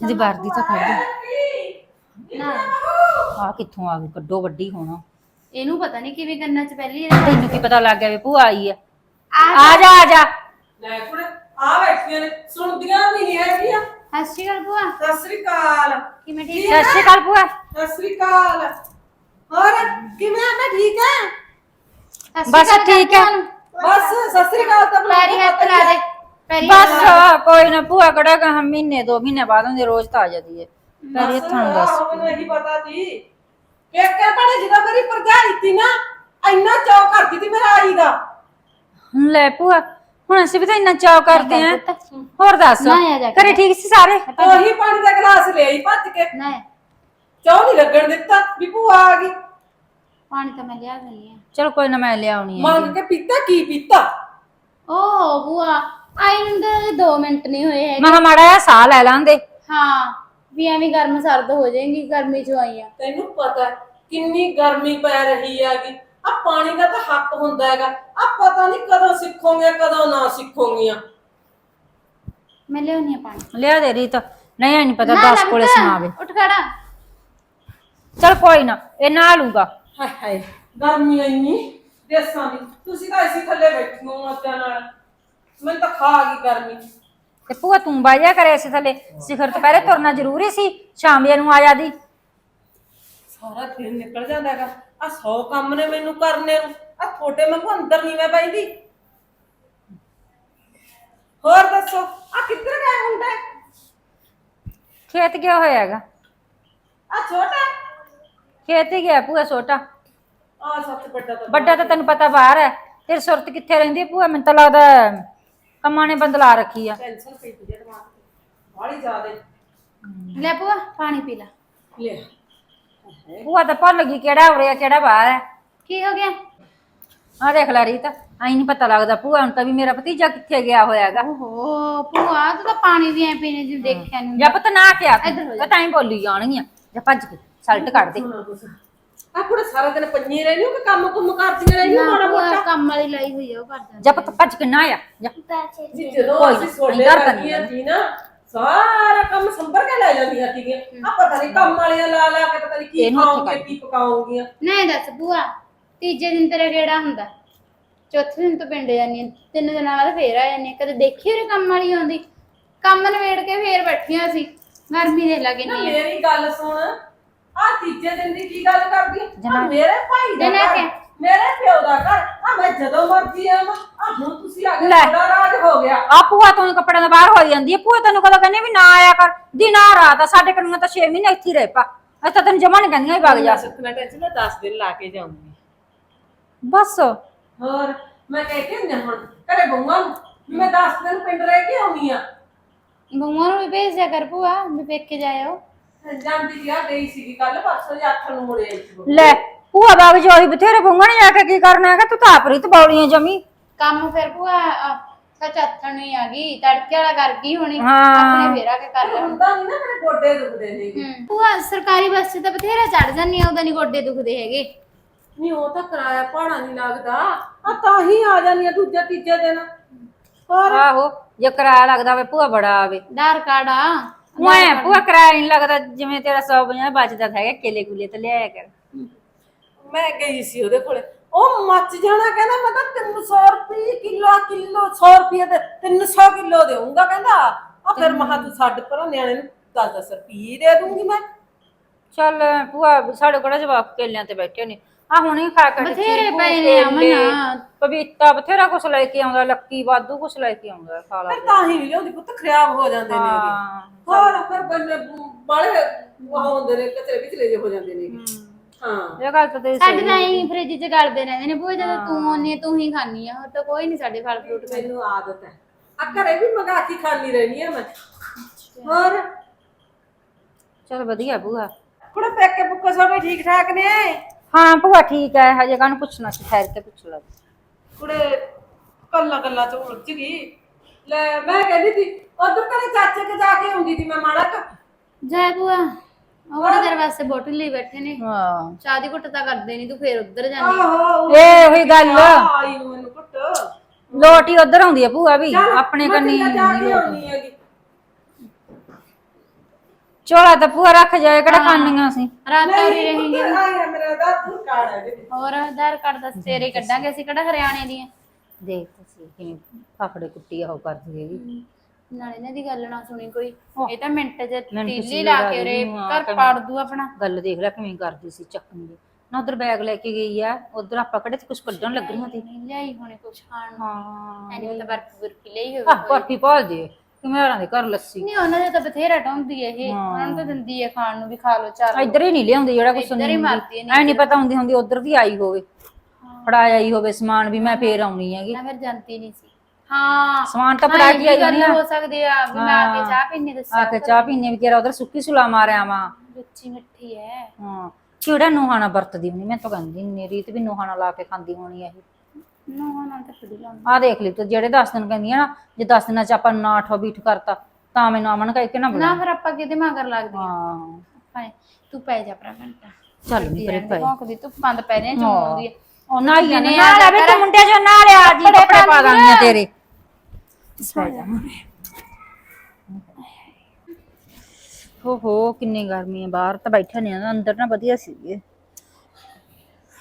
ਇਹਦੀ ਵਰਦੀ ਤਾਂ ਕੱਢ ਦੇ ਨਾ ਆ ਕਿੱਥੋਂ ਆ ਗਈ? ਕੱਡੋ ਵੱਡੀ ਹੋਣਾ। ਇਹਨੂੰ ਪਤਾ ਨਹੀਂ ਕਿਵੇਂ ਕਰਨਾ ਚ ਪਹਿਲੀ ਤੈਨੂੰ ਕੀ ਪਤਾ ਲੱਗ ਗਿਆ ਵੀ ਭੂਆ ਆਈ ਆ। ਆ ਆ ਜਾ ਆ ਜਾ। ਲੈ ਕੁੜੇ ਆ ਬੈਠੀਆਂ ਨੇ। ਸੁਣਦੀਆਂ ਵੀ ਨਹੀਂ ਹੈਗੀਆਂ। ਸਤਿ ਸ਼੍ਰੀ ਅਕਾਲ ਭੂਆ। ਸਤਿ ਸ੍ਰੀ ਅਕਾਲ। ਕਿਵੇਂ ਠੀਕ ਸਤਿ ਸ਼੍ਰੀ ਅਕਾਲ ਭੂਆ। ਸਤਿ ਸ੍ਰੀ ਅਕਾਲ। ਹੋਰ ਕਿਵੇਂ ਆ? ਮੈਂ ਠੀਕ ਹੈ ਸਤਿ ਸ਼੍ਰੀ ਬਸ ਅਕਾਲ ਠੀਕ ਹੈ। ਭੂਆ ਨੂੰ। ਬਸ ਸਤਿ ਸ੍ਰੀ ਅਕਾਲ ਤਾਂ ਬੁਲਾ ਪੈਰੀ ਹੱਥ ਲਾ ਦੇ। ਬਸ ਕੋਈ ਨਾ ਭੂਆ ਕਿਹੜਾ ਗਾ ਮਹੀਨੇ ਦੋ ਮਹੀਨੇ ਬਾਅਦ ਹੁੰਦੀ ਰੋਜ਼ ਤਾਂ ਆ ਜਾਂਦੀ ਹੈ। ਪੈਰੀ ਹੱਥਾਂ ਨੂੰ ਦੱਸ। ਮੈਨੂੰ ਇਹੀ ਪਤਾ ਸੀ। ਪੇਕੇ ਪੜੇ ਜਦੋਂ ਮੇਰੀ ਭਰਜਾਈ ਸੀ ਨਾ ਇੰਨਾ ਚਾਅ ਕਰਦੀ ਸੀ ਮੇਰਾ ਆਈ ਦਾ। ਹੁਣ ਲੈ ਭੂਆ ਹੁਣ ਅਸੀਂ ਵੀ ਤਾਂ ਇੰਨਾ ਚਾਅ ਕਰਦੇ ਆਂ ਹੋਰ ਦੱਸ ਨਾ ਆ ਜਾ ਕੇ। ਘਰੇ ਠੀਕ ਸੀ ਸਾਰੇ? ਉਹੀ ਪਾਣੀ ਦਾ ਗਲਾਸ ਲਿਆਈ ਭੱਜ ਕੇ। ਨਾ ਚਾਹ ਨਹੀਂ ਲੱਗਣ ਦਿੱਤਾ ਵੀ ਭੂਆ ਆ ਗਈ। ਪਾਣੀ ਤਾਂ ਮੈਂ ਲਿਆ ਦਿੰਦੀ ਆ ਚਲ ਕੋਈ ਨਾ ਮੈਂ ਲਿਆਉਣੀ ਆ ਮੰਗ ਕੇ ਪੀਤਾ ਕੀ ਪੀਤਾ? ਓ ਭੂਆ ਆਈ ਨੂੰ ਤਾਂ 2 ਮਿੰਟ ਨਹੀਂ ਹੋਏ ਹੈਗੇ। ਮੈਂ ਕਿਹਾ ਮਾੜਾ ਜਿਹਾ ਸਾਹ ਲੈ ਲਾਂਦੇ ਹਾਂ ਵੀ ਐਵੇਂ ਗਰਮ ਸਰਦ ਹੋ ਜਾਏਗੀ ਗਰਮੀ ਚ ਆਈ ਆ। ਤੈਨੂੰ ਪਤਾ ਹੈ ਕਿੰਨੀ ਗਰਮੀ ਪੈ ਰਹੀ ਹੈਗੀ। ਆ ਪਾਣੀ ਦਾ ਤਾਂ ਹੱਕ ਹੁੰਦਾ ਹੈਗਾ। ਆ ਪਤਾ ਨਹੀਂ ਕਦੋਂ ਸਿੱਖੋਗੇ ਕਦੋਂ ਨਾ ਸਿੱਖੋਗੀਆਂ। ਮੈਂ ਲਿਆਉਣੀ ਆ ਪਾਣੀ। ਲਿਆ ਦੇ ਰੀਤ। ਨਹੀਂ ਐ ਨਹੀਂ ਪਤਾ ਨਾ 10 ਲੱਭ ਕੋਲੇ ਸੁਣਾਵੇ ਉੱਠ ਖੜਾ। ਚਲ ਕੋਈ ਨਾ ਇਹ ਨਾ ਲੂਗਾ। ਹਾਏ ਹਾਏ ਗਰਮੀ ਇੰਨੀ ਦੇਸਾਂ ਦੀ। ਤੁਸੀਂ ਤਾਂ ਇਸੇ ਥੱਲੇ ਬੈਠੀ ਹੋ ਮੱਤਿਆਂ ਨਾਲ। ਮੈਨੂੰ ਤਾਂ ਖਾ ਗਈ ਗਰਮੀ। ਤੇ ਭੂਆ ਤੂੰ ਬਾਜਿਆ ਕਰੇ ਸੀ ਥੱਲੇ। ਸਿਖਰ ਤੋਂ ਪਹਿਲੇ ਤੁਰਨਾ ਜ਼ਰੂਰੀ ਸੀ ਸ਼ਾਮ ਜੇ ਨੂੰ ਆ ਜਾਂਦੀ ਸਾਰਾ ਦਿਨ ਨਿਕਲ ਜਾਂਦਾ ਹੈਗਾ। ਆ 100 ਕੰਮ ਨੇ ਮੈਨੂੰ ਕਰਨੇ ਨੂੰ। ਆ ਛੋਟੇ ਮੰਗੂ ਅੰਦਰ ਨਹੀਂ ਮੈਂ ਬੈਂਦੀ ਹੋਰ ਦੱਸੋ ਆ ਕਿੱਧਰ ਗਿਆ ਖੇਤ ਗਿਆ ਹੋਇਆਗਾ ਆ ਛੋਟਾ? ਖੇਤ ਹੀ ਗਿਆ ਭੂਆ ਛੋਟਾ। ਆ ਸਭ ਤੋਂ ਵੱਡਾ ਤਾਂ ਵੱਡਾ ਤਾਂ ਤੈਨੂੰ ਪਤਾ ਬਾਹਰ ਹੈ। ਤੇਰੀ ਸੁਰਤ ਕਿੱਥੇ ਰਹਿੰਦੀ ਹੈ ਭੂਆ? ਮੈਨੂੰ ਤਾਂ ਲੱਗਦਾ ਕੰਮਾਂ ਨੇ ਬੰਦਲਾ ਰੱਖੀ ਆ। ਟੈਨਸ਼ਨ ਪਈ ਪਈ ਦਿਮਾਗ ਤੇ। ਬਾਹਲੀ ਜ਼ਿਆਦੇ। ਲੈ ਭੂਆ ਪਾਣੀ ਪੀ ਲੈ। ਲੈ। ਭੂਆ ਤਾਂ ਭੁੱਲ ਗਈ ਕਿਹੜਾ ਉਰੇ ਆ ਕਿਹੜਾ ਬਾਹਰ ਹੈ ਕੀ ਹੋ ਗਿਆ? ਆ ਦੇਖ ਲੈ ਰੀਤ ਆਈ ਨਹੀਂ ਪਤਾ ਲੱਗਦਾ ਭੂਆ ਹੁਣ ਤਾਂ ਵੀ ਮੇਰਾ ਭਤੀਜਾ ਕਿੱਥੇ ਗਿਆ ਹੋਇਆਗਾ। ਓਹੋ ਭੂਆ ਤੂੰ ਤਾਂ ਪਾਣੀ ਵੀ ਐ ਪੀਣੇ ਜਿਵੇਂ ਦੇਖਿਆ ਨਹੀਂ ਜਾਂ ਪਤਾ ਨਾ ਕਿਆ ਇੱਧਰ ਹੋ ਜਾ। ਤੂੰ ਤਾਂ ਹੀ ਬੋਲੀ ਜਾਣਗੀਆਂ। ਜਾਂ ਭੱਜ ਕੇ ਸਲਟ ਕੱਢ ਦੇ। ਆ ਕੁੜੇ ਸਾਰਾ ਦਿਨ ਪੰਜੀ ਰਹਿਣੀ ਕਿ ਕੰਮ ਕੁੰਮ ਕਰਦੀਆਂ ਰਹਿਣੀਆਂ ਮਾੜਾ ਭੂਆ ਮੋਟਾ। ਕੰਮ ਵਾਲੀ ਲਾਈ ਹੋਈ ਆ ਉਹ ਕਰ ਜਾਂਦੀ ਜਾਂ ਪਤਾ ਭੱਜ ਕੇ ਨਾ ਆ ਜਾ। ਜੀ ਜਦੋਂ ਕੋਈ ਅਸੀਂ ਨੀ, ਸੋਡੇ ਅਸੀਂ ਕਰ ਦਿੰਦੇ ਲੱਗੀਆਂ ਸੀ ਨਾ ਸਾਰਾ ਕੰਮ ਸੰਭਰ ਕੇ ਲੈ ਜਾਂਦੀਆਂ ਸੀਗੀਆਂ। ਆ ਪਤਾ ਨਹੀਂ ਕੰਮ ਵਾਲੀਆਂ ਲਾ ਲਾ ਕੇ ਪਤਾ ਨਹੀਂ ਕੀ ਇਹਨੂੰ ਉੱਥੇ ਖਾਓਗੇ ਕਰ। ਕੀ ਪਕਾਓਗੀਆਂ ਨਹੀਂ ਦੱਸ ਭੂਆ ਤੀਜੇ ਦਿਨ ਤੇਰਾ ਕਿਹੜਾ ਹੁੰਦਾ। ਚੌਥੇ ਦਿਨ ਤੋਂ ਪਿੰਡ ਜਾਨੀ ਆਂ, ਤਿੰਨ ਦਿਨਾਂ ਬਾਅਦ ਫੇਰ ਆ ਜਾਨੀ ਆਂ। ਕਦੇ ਦੇਖੀ ਉਹਨੇ ਕੰਮ ਵਾਲੀ ਆਉਂਦੀ? ਕੰਮ ਨਵੇੜ ਕੇ ਫੇਰ ਬੈਠੀਆਂ ਸੀ ਗਰਮੀ ਦੇ ਲੱਗੇ ਨਾ ਨਹੀਂ ਮੇਰੀ ਗੱਲ ਸੁਣ ਆ ਤੀਜੇ ਦਿਨ ਦੀ ਕੀ ਗੱਲ ਕਰਦੀ ਆ। ਮੇਰੇ ਭਾਈ ਦਾ ਘਰ? ਮੇਰੇ ਪਿਓ ਦਾ ਘਰ ਆ ਮੈਂ ਜਦੋਂ ਮਰਜ਼ੀ ਆਵਾਂ ਆ ਹੁਣ ਤੁਸੀਂ ਆ ਗਏ ਲੈ। ਤੁਹਾਡਾ ਰਾਜ ਹੋ ਗਿਆ। ਆ ਭੂਆ ਤੋਂ ਹੀ ਕੱਪੜਿਆਂ ਦਾ ਬਾਹਰ ਹੋ ਜਾਂਦੀ ਹੈ ਭੂਆ ਤੈਨੂੰ ਕਦੋਂ ਕਹਿੰਦੀ ਵੀ ਨਾ ਆਇਆ ਕਰ? ਦਿਨ ਰਾਤ ਆ ਸਾਡੇ ਕੰਨਾਂ ਤਾਂ 6 ਮਹੀਨੇ ਇੱਥੇ ਹੀ ਰਹਿ ਪਾ। ਅਸੀਂ ਤਾਂ ਤੈਨੂੰ ਜਮਾ ਨਹੀਂ ਕਹਿੰਦੀਆਂ ਵੀ ਵਗ ਜਾ। ਸੁਖਨਾ ਟੈਨਸ਼ਨ ਮੈਂ 10 ਦਿਨ ਲਾ ਕੇ ਜਾਊਂਗੀ। ਬਸ। ਹੋਰ ਮੈਂ ਕਹਿ ਕੇ ਹਾਂ ਹੁਣ ਘਰੇ ਨੂੰ ਵੀ ਮੈਂ 10 ਦਿਨ ਪਿੰਡ ਰਹਿ ਕੇ ਆਉਣੀ ਆ। ਬਹੂਆਂ ਨੂੰ ਵੀ ਭੇਜ ਦਿਆ ਕਰ ਭੂਆ ਵੀ ਪੇਕੇ ਜਾਇਓ। ਜਾਂਦੀ ਜੀ ਆ ਗਈ ਸੀਗੀ ਕੱਲ ਪਰਸੋਂ ਜੀ ਅੱਠ ਨੂੰ ਮੁੜੇ ਆਈ ਸੀ ਬਹੂ। ਲੈ ਭੂਆ ਬਾਗ ਜੋਈ ਬਥੇਰੇ ਬੁੰਗਣ ਜਾ ਕੇ ਕੀ ਕਰਨਾ ਹੈਗਾ ਤੂੰ ਤਾਂ ਆਪ ਰੀਤ ਬੌਲੀਆਂ ਜਮੀ। ਕੰਮ ਫਿਰ ਭੂਆ ਅਹ, ਸੱਚ ਹੱਥਣ ਨੂੰ ਹੀ ਆ ਗਈ ਤੜਕੇ ਵਾਲਾ ਕਰ ਗਈ ਹੋਣੀ ਹਾਂ। ਆਪਣੇ ਫੇਰ ਆ ਕੇ ਕਰ ਲਿਆ ਹੁੰਦਾ ਨਹੀਂ ਨਾ ਮੇਰੇ ਗੋਡੇ ਦੁਖਦੇ ਨੇ। ਹੂੰ। ਭੂਆ ਸਰਕਾਰੀ ਬੱਸ 'ਚ ਤਾਂ ਬਥੇਰਾ ਚੜ ਜਾਂਦੀ ਆ ਉਹਦਾ ਨਹੀਂ ਗੋਡੇ ਦੁਖਦੇ ਹੈਗੇ। ਨਹੀਂ ਉਹ ਤਾਂ ਕਿਰਾਇਆ ਭਾੜਾ ਨਹੀਂ ਲੱਗਦਾ। ਆ ਤਾਂ ਹੀ ਆ ਜਾਂਦੀ ਆ ਦੂਜੇ ਤੀਜੇ ਦਿਨ। ਹੋਰ? ਆਹੋ ਜੇ ਕਿਰਾਇਆ ਲੱਗਦਾ ਵੇ ਭੂਆ ਬੜਾ ਆਵੇ। ਆਧਾਰ ਕਾਰਡ ਆ। ਮੈਂ ਭੂਆ ਕਿਰਾਇਆ ਨਹੀਂ ਲੱਗਦਾ ਜਿਵੇਂ ਤੇਰਾ 150 ਬਚਦਾ ਹੈਗਾ ਕੇਲੇ ਕੁਲੇ ਤੇ ਲਿਆਇਆ ਕਰ। ਮੈਂ ਗਈ ਸੀ ਉਹਦੇ ਕੋਲੇ। ਉਹ ਮੱਚ ਜਾਣਾ ਕਹਿੰਦਾ ਮੈਂ ਤਾਂ 300 ਰੁਪਏ ਕਿਲੋ ਕਿਲੋ 100 ਰੁਪਏ ਦੇ 300 ਕਿਲੋ ਦੇਊਂਗਾ ਕਹਿੰਦਾ। ਆ ਫਿਰ ਮਹਾ ਤੂੰ ਛੱਡ ਪਰ ਨਿਆਣੇ ਨੂੰ 10-10 ਰੁਪਏ ਦੇ ਦੂੰਗੀ ਮੈਂ। ਚੱਲ ਭੂਆ ਸਾਡੇ ਕੋਲ ਜਵਾਬ ਕੇਲਿਆਂ ਤੇ ਬੈਠੇ ਨੇ। ਆ ਹੁਣੇ ਖਾ ਕੇ ਬਥੇਰੇ ਪਏ ਨੇ ਅਮਨ। ਪਪੀਤਾ ਬਥੇਰਾ ਕੁਛ ਲੈ ਕੇ ਆਉਂਦਾ ਲੱਕੀ ਵਾਧੂ ਕੁਛ ਲੈ ਕੇ ਆਉਂਦਾ ਖਾ ਲਾ ਫਿਰ ਤਾਂ ਹੀ ਵੀ ਉਹਦੀ ਪੁੱਤ ਖਰਾਬ ਹੋ ਜਾਂਦੇ ਨੇ ਹੋਰ ਫਿਰ ਬੰਦੇ ਬਾਲੇ ਉਹ ਹੁੰਦੇ ਨੇ ਕਚਰੇ ਵਿਚਲੇ ਜੇ ਹੋ ਜਾਂਦੇ ਨੇ ਹਾਂ। ਇਹ ਗੱਲ ਤਾਂ ਤੇਰੀ ਸਾਡੇ ਤਾਂ ਹੀ ਫ੍ਰਿਜ 'ਚ ਗਲਦੇ ਰਹਿੰਦੇ ਨੇ ਭੂਆ ਜਦੋਂ ਤੂੰ ਆਉਣੀ ਤੂੰ ਹੀ ਖਾਣੀ ਆ ਹੋਰ ਤਾਂ ਕੋਈ ਨਹੀਂ ਸਾਡੇ ਫਲ ਫਰੂਟ ਮੈਨੂੰ ਆਦਤ ਹੈ। ਆ ਘਰੇ ਵੀ ਮੰਗਾ ਕੇ ਖਾਣੀ ਰਹਿਣੀ ਹੈ ਮੈਂ। ਹੋਰ? ਚੱਲ ਵਧੀਆ ਭੂਆ। ਕੁੜੇ ਪੈਕੇ ਪੁੱਕੋ ਸਾਰੇ ਠੀਕ ਠਾਕ ਨੇ? ਹਾਂ ਭੂਆ ਠੀਕ ਹੈ ਹਜੇ ਕਾਹਨੂੰ ਪੁੱਛਣਾ ਸੀ ਠਹਿਰ ਕੇ ਪੁੱਛ ਲੈ। ਕੁੜੇ ਕੱਲਾ ਕੱਲਾ ਚ ਉਲਝ ਗਈ। ਲੈ ਮੈਂ ਕਹਿੰਦੀ ਸੀ ਉਧਰ ਤੇਰੇ ਚਾਚੇ ਕੇ ਜਾ ਕੇ ਆਉਂਦੀ ਸੀ ਮੈਂ ਮਾੜਾ ਕ ਜੈ ਭੂਆ ਉਹ ਬੜੇ ਤੇਰੇ ਵਾਸਤੇ ਬੋਟਲ ਲਈ ਬੈਠੇ ਨੇ। ਹਾਂ। ਚਾਹ ਦੀ ਘੁੱਟ ਤਾਂ ਕਰਦੇ ਨਹੀਂ ਤੂੰ ਫੇਰ ਉੱਧਰ ਜਾਂਦੀ ਆਹੋ ਇਹ ਉਹੀ ਗੱਲ। ਆਈ ਮੈਨੂੰ ਘੁੱਟ। ਲੋਟ ਹੀ ਉਧਰ ਆਉਂਦੀ ਆ ਭੂਆ ਵੀ ਆਪਣੇ ਕੰਨੀ ਨਹੀਂ ਆਉਣੀ ਹੈਗੀ। ਝੋਲਾ ਤਾਂ ਭੂਆ ਰੱਖ ਜਾਏ ਕਿਹੜਾ ਖਾਣੀਆਂ ਸੀ ਰਾਤ ਤੌਰੀ ਰਹੇਂਗੇ ਆਇਆ ਮੇਰਾ ਆਧਾਰ ਕਾਰਡ ਹੈ ਇਹਦੇ ਵਿੱਚ। ਹੋਰ ਆਧਾਰ ਕਾਰਡ ਦਾ ਤੇਰੇ ਕੱਢਾਂਗੇ ਅਸੀਂ ਕਿਹੜਾ ਹਰਿਆਣੇ ਦੀਆਂ? ਦੇਖ ਤੁਸੀਂ ਕਿਵੇਂ ਫਾਫੜੇ ਕੁੱਟੀ ਉਹ ਕਰਦੀ ਹੈਗੀ। ਨਾਲੇ ਇਹਨਾਂ ਦੀ ਗੱਲ ਨਾ ਸੁਣੀ ਕੋਈ। ਇਹ ਤਾਂ ਮਿੰਟ 'ਚ ਮੈਨੂੰ ਤੀਲੀ ਕਿਸੇ ਲਾ ਦਾ ਕੇ ਰੇ ਨਹੀਂ ਆ ਘਰ ਕਹਿੰਦਾ। ਪਾੜ ਦੂ ਆਪਣਾ। ਗੱਲ ਦੇਖ ਲੈ ਕਿਵੇਂ ਕਰਦੀ ਸੀ ਚੱਕਣ। ਦੀ ਨਾ ਉਧਰ ਬੈਗ ਲੈ ਕੇ ਗਈ ਆ ਉਧਰ ਆਪਾਂ ਕਿਹੜੇ ਕੁਝ ਕੱਢਣ ਲੱਗ ਰਹੀਆਂ ਸੀ ਨਹੀਂ ਲਿਆਈ ਹੋਣੇ ਕੁਛ ਖਾਣ ਨੂੰ। ਹਾਂ ਐਨੀ ਤਾਂ ਬਰਫ ਬੁਰਫੀ ਲਈ ਹੋਵੇ ਪਾਲ ਦੇ। ਕਿਵੇਂ ਦੇ ਘਰ ਲੱਸੀ। ਨਹੀਂ ਉਹਨਾਂ ਦੇ ਤਾਂ ਬਥੇਰਾ ਟਾਉਂਦੀ ਹੈ ਇਹ। ਉਹਨਾਂ ਨੂੰ ਤਾਂ ਦਿੰਦੀ ਹੈ ਖਾਣ ਨੂੰ ਵੀ ਖਾ ਲਓ ਚਾਰ ਇੱਧਰ ਹੀ ਨਹੀਂ ਲਿਆਉਂਦੀ ਜਿਹੜਾ ਕੁਛ ਇੱਧਰ ਹੀ ਮਾਰਦੀ ਹੈ ਐ ਨਹੀਂ ਪਤਾ ਹੁੰਦੀ ਹੁੰਦੀ ਉਧਰ ਵੀ ਆਈ ਹੋਵੇ। ਫੜਾਇਆ ਹੀ ਹੋਵੇ ਸਮਾਨ ਵੀ ਮੈਂ ਫੇਰ ਆਉਣੀ ਹੈਗੀ। ਨਾ ਫਿਰ ਜਾਂਦੀ ਨਹੀਂ ਸੀ। ਹਾਂ। ਸਮਾਨ ਤਾਂ ਹਾਂ, ਫੜਾ ਕੇ ਆਈ ਆ। ਹੋ ਸਕਦੀ ਆ ਵੀ ਮੈਂ ਆ ਕੇ ਚਾਹ ਪੀਣੀ ਆ ਦੱਸਿਆ ਕੇ ਚਾਹ ਪੀਣੇ ਵੀ ਤੇਰਾ ਉਧਰ ਸੁੱਕੀ ਸੁਲਾ ਮਾਰਿਆ ਵਾ। ਲੁੱਚੀ ਮਿੱਠੀ ਹੈ ਹਾਂ। ਕਿਹੜਾ ਨੋਹਾਣਾ ਵਰਤਦੀ ਹੋਣੀ? ਮੈਂ ਤਾਂ ਕਹਿੰਦੀ ਨੀ ਰੀਤ ਵੀ ਨੋਹਾਣਾ ਲਾ ਕੇ ਖਾਂਦੀ ਹੋਣੀ ਇਹ। ਨਾ ਤਾਂ ਆ ਦੇਖ ਲਈ ਤੂੰ ਜਿਹੜੇ 10 ਦਿਨ ਕਹਿੰਦੀ ਆ ਨਾ ਜੇ 10 ਦਿਨਾਂ ਚ ਆਪਾਂ ਨਾ ਠੋ ਬੀਠ ਕਰਤਾ ਤਾਂ ਮੈਨੂੰ ਅਮਨ ਕਹਿ ਕੇ ਨਾ ਬੁਲਾ। ਨਾ ਫਿਰ ਆਪਾਂ ਕਿਤੇ ਮਗਰ ਲੱਗਦੇ ਆ? ਹਾਂ। ਭਾਵੇਂ ਤੂੰ ਪੈ ਜਾ ਭਰਾ ਘੰਟਾ ਚੱਲ ਨੀ ਪਰੇ ਪਏ। ਭੌਂਕਦੀ ਤੂੰ ਬੰਦ ਪੈ ਰਹੇ ਚੋਂਦੀ ਹੈ। ਉਹ ਨਾ ਹੀ ਨੇ ਲੈ ਵੀ ਤੂੰ ਮੁੰਡੇ ਜੋ ਨਾ ਲਿਆ ਜੀ ਕੱਪੜੇ ਪਾ ਦਾਂਗੀ ਤੇਰੇ। ਹੋ ਹੋ ਕਿੰਨੀ ਗਰਮੀ ਹੈ ਬਾਹਰ ਤਾਂ ਬੈਠੇ ਨੇ ਅੰਦਰ ਨਾ ਵਧੀਆ ਸੀਗੇ।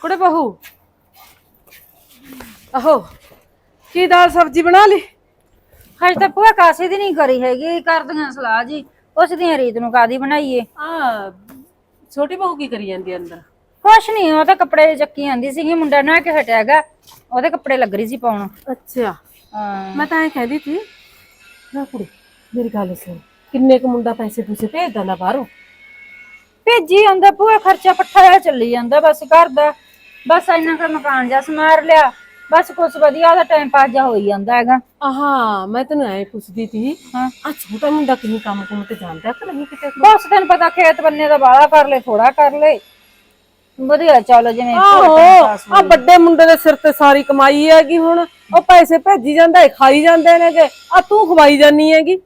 ਕੁੜੇ ਬਹੂ। ਆਹੋ ਕੀ ਦਾਲ ਸਬਜ਼ੀ ਬਣਾ ਲਈ? ਹਜੇ ਤਾਂ ਭੂਆ ਕਾਸੇ ਦੀ ਨਹੀਂ ਕਰੀ ਹੈਗੀ ਕਰਦੀਆਂ ਸਲਾਹ ਜੀ। ਉਸ ਦੀਆਂ ਰੀਤ ਨੂੰ ਕਾਦੀ ਬਣਾਈਏ? ਆ ਛੋਟੀ ਬਹੂ ਕੀ ਕਰੀ ਜਾਂਦੀ ਆ ਅੰਦਰ? ਕੁਛ ਨਹੀਂ ਉਹ ਤਾਂ ਕੱਪੜੇ ਚੱਕੀ ਆਂਦੀ ਸੀਗੀ ਮੁੰਡਾ ਨਾ ਕੇ ਹਟਿਆਗਾ ਉਹਦੇ ਕੱਪੜੇ ਲੱਗ ਰਹੀ ਸੀ ਪਾਉਣ। ਅੱਛਾ। ਹਾਂ। ਮੈਂ ਤਾਂ ਇਹ ਕਹਿੰਦੀ ਸੀ ਨਾ ਕੁੜੀ ਮੇਰੀ ਗੱਲ ਸੁਣ ਕਿੰਨੇ ਕੁ ਮੁੰਡਾ ਪੈਸੇ ਪੂਸੇ ਭੇਜ ਦਿੰਦਾ ਬਾਹਰੋਂ? ਭੇਜੀ ਆਂਦਾ ਭੂਆ ਖਰਚਾ ਪੱਠਾ ਜਿਹਾ ਚੱਲੀ ਜਾਂਦਾ ਬਸ ਘਰ ਦਾ। ਬਸ ਇੰਨਾ ਕੁ ਮਕਾਨ ਜਾ ਸਮਾਰ ਲਿਆ। ਬਸ ਕੁਛ ਵਧੀਆ ਦਾ ਟਾਈਮ ਪਾਸ ਜਾ ਹੋਈ ਜਾਂਦਾ ਹੈਗਾ। ਆਹਾ ਮੈਂ ਤੈਨੂੰ ਐ ਪੁੱਛਦੀ ਸੀ ਹਾਂ। ਆ ਛੋਟਾ ਮੁੰਡਾ ਕਿੰਨੀ ਕੰਮ ਕੁਮ ਤੇ ਜਾਂਦਾ ਕਿ ਨਹੀਂ ਕਿਤੇ? ਬਸ ਤੈਨੂੰ ਪਤਾ ਖੇਤ ਬੰਨੇ ਦਾ ਬਾਲਾ ਕਰ ਲੈ ਥੋੜਾ ਕਰ ਲੈ। ਵਧੀਆ ਚੱਲ ਜਿਵੇਂ ਆਹੋ ਆ ਵੱਡੇ ਮੁੰਡੇ ਦੇ ਸਿਰ ਤੇ ਸਾਰੀ ਕਮਾਈ ਹੈਗੀ ਹੁਣ। ਉਹ ਪੈਸੇ ਭੇਜੀ ਜਾਂਦਾ ਹੈ ਖਾਈ ਜਾਂਦੇ ਨੇਗੇ। ਆ ਤੂੰ ਖਵਾਈ ਜਾਨੀ ਹੈਗੀ।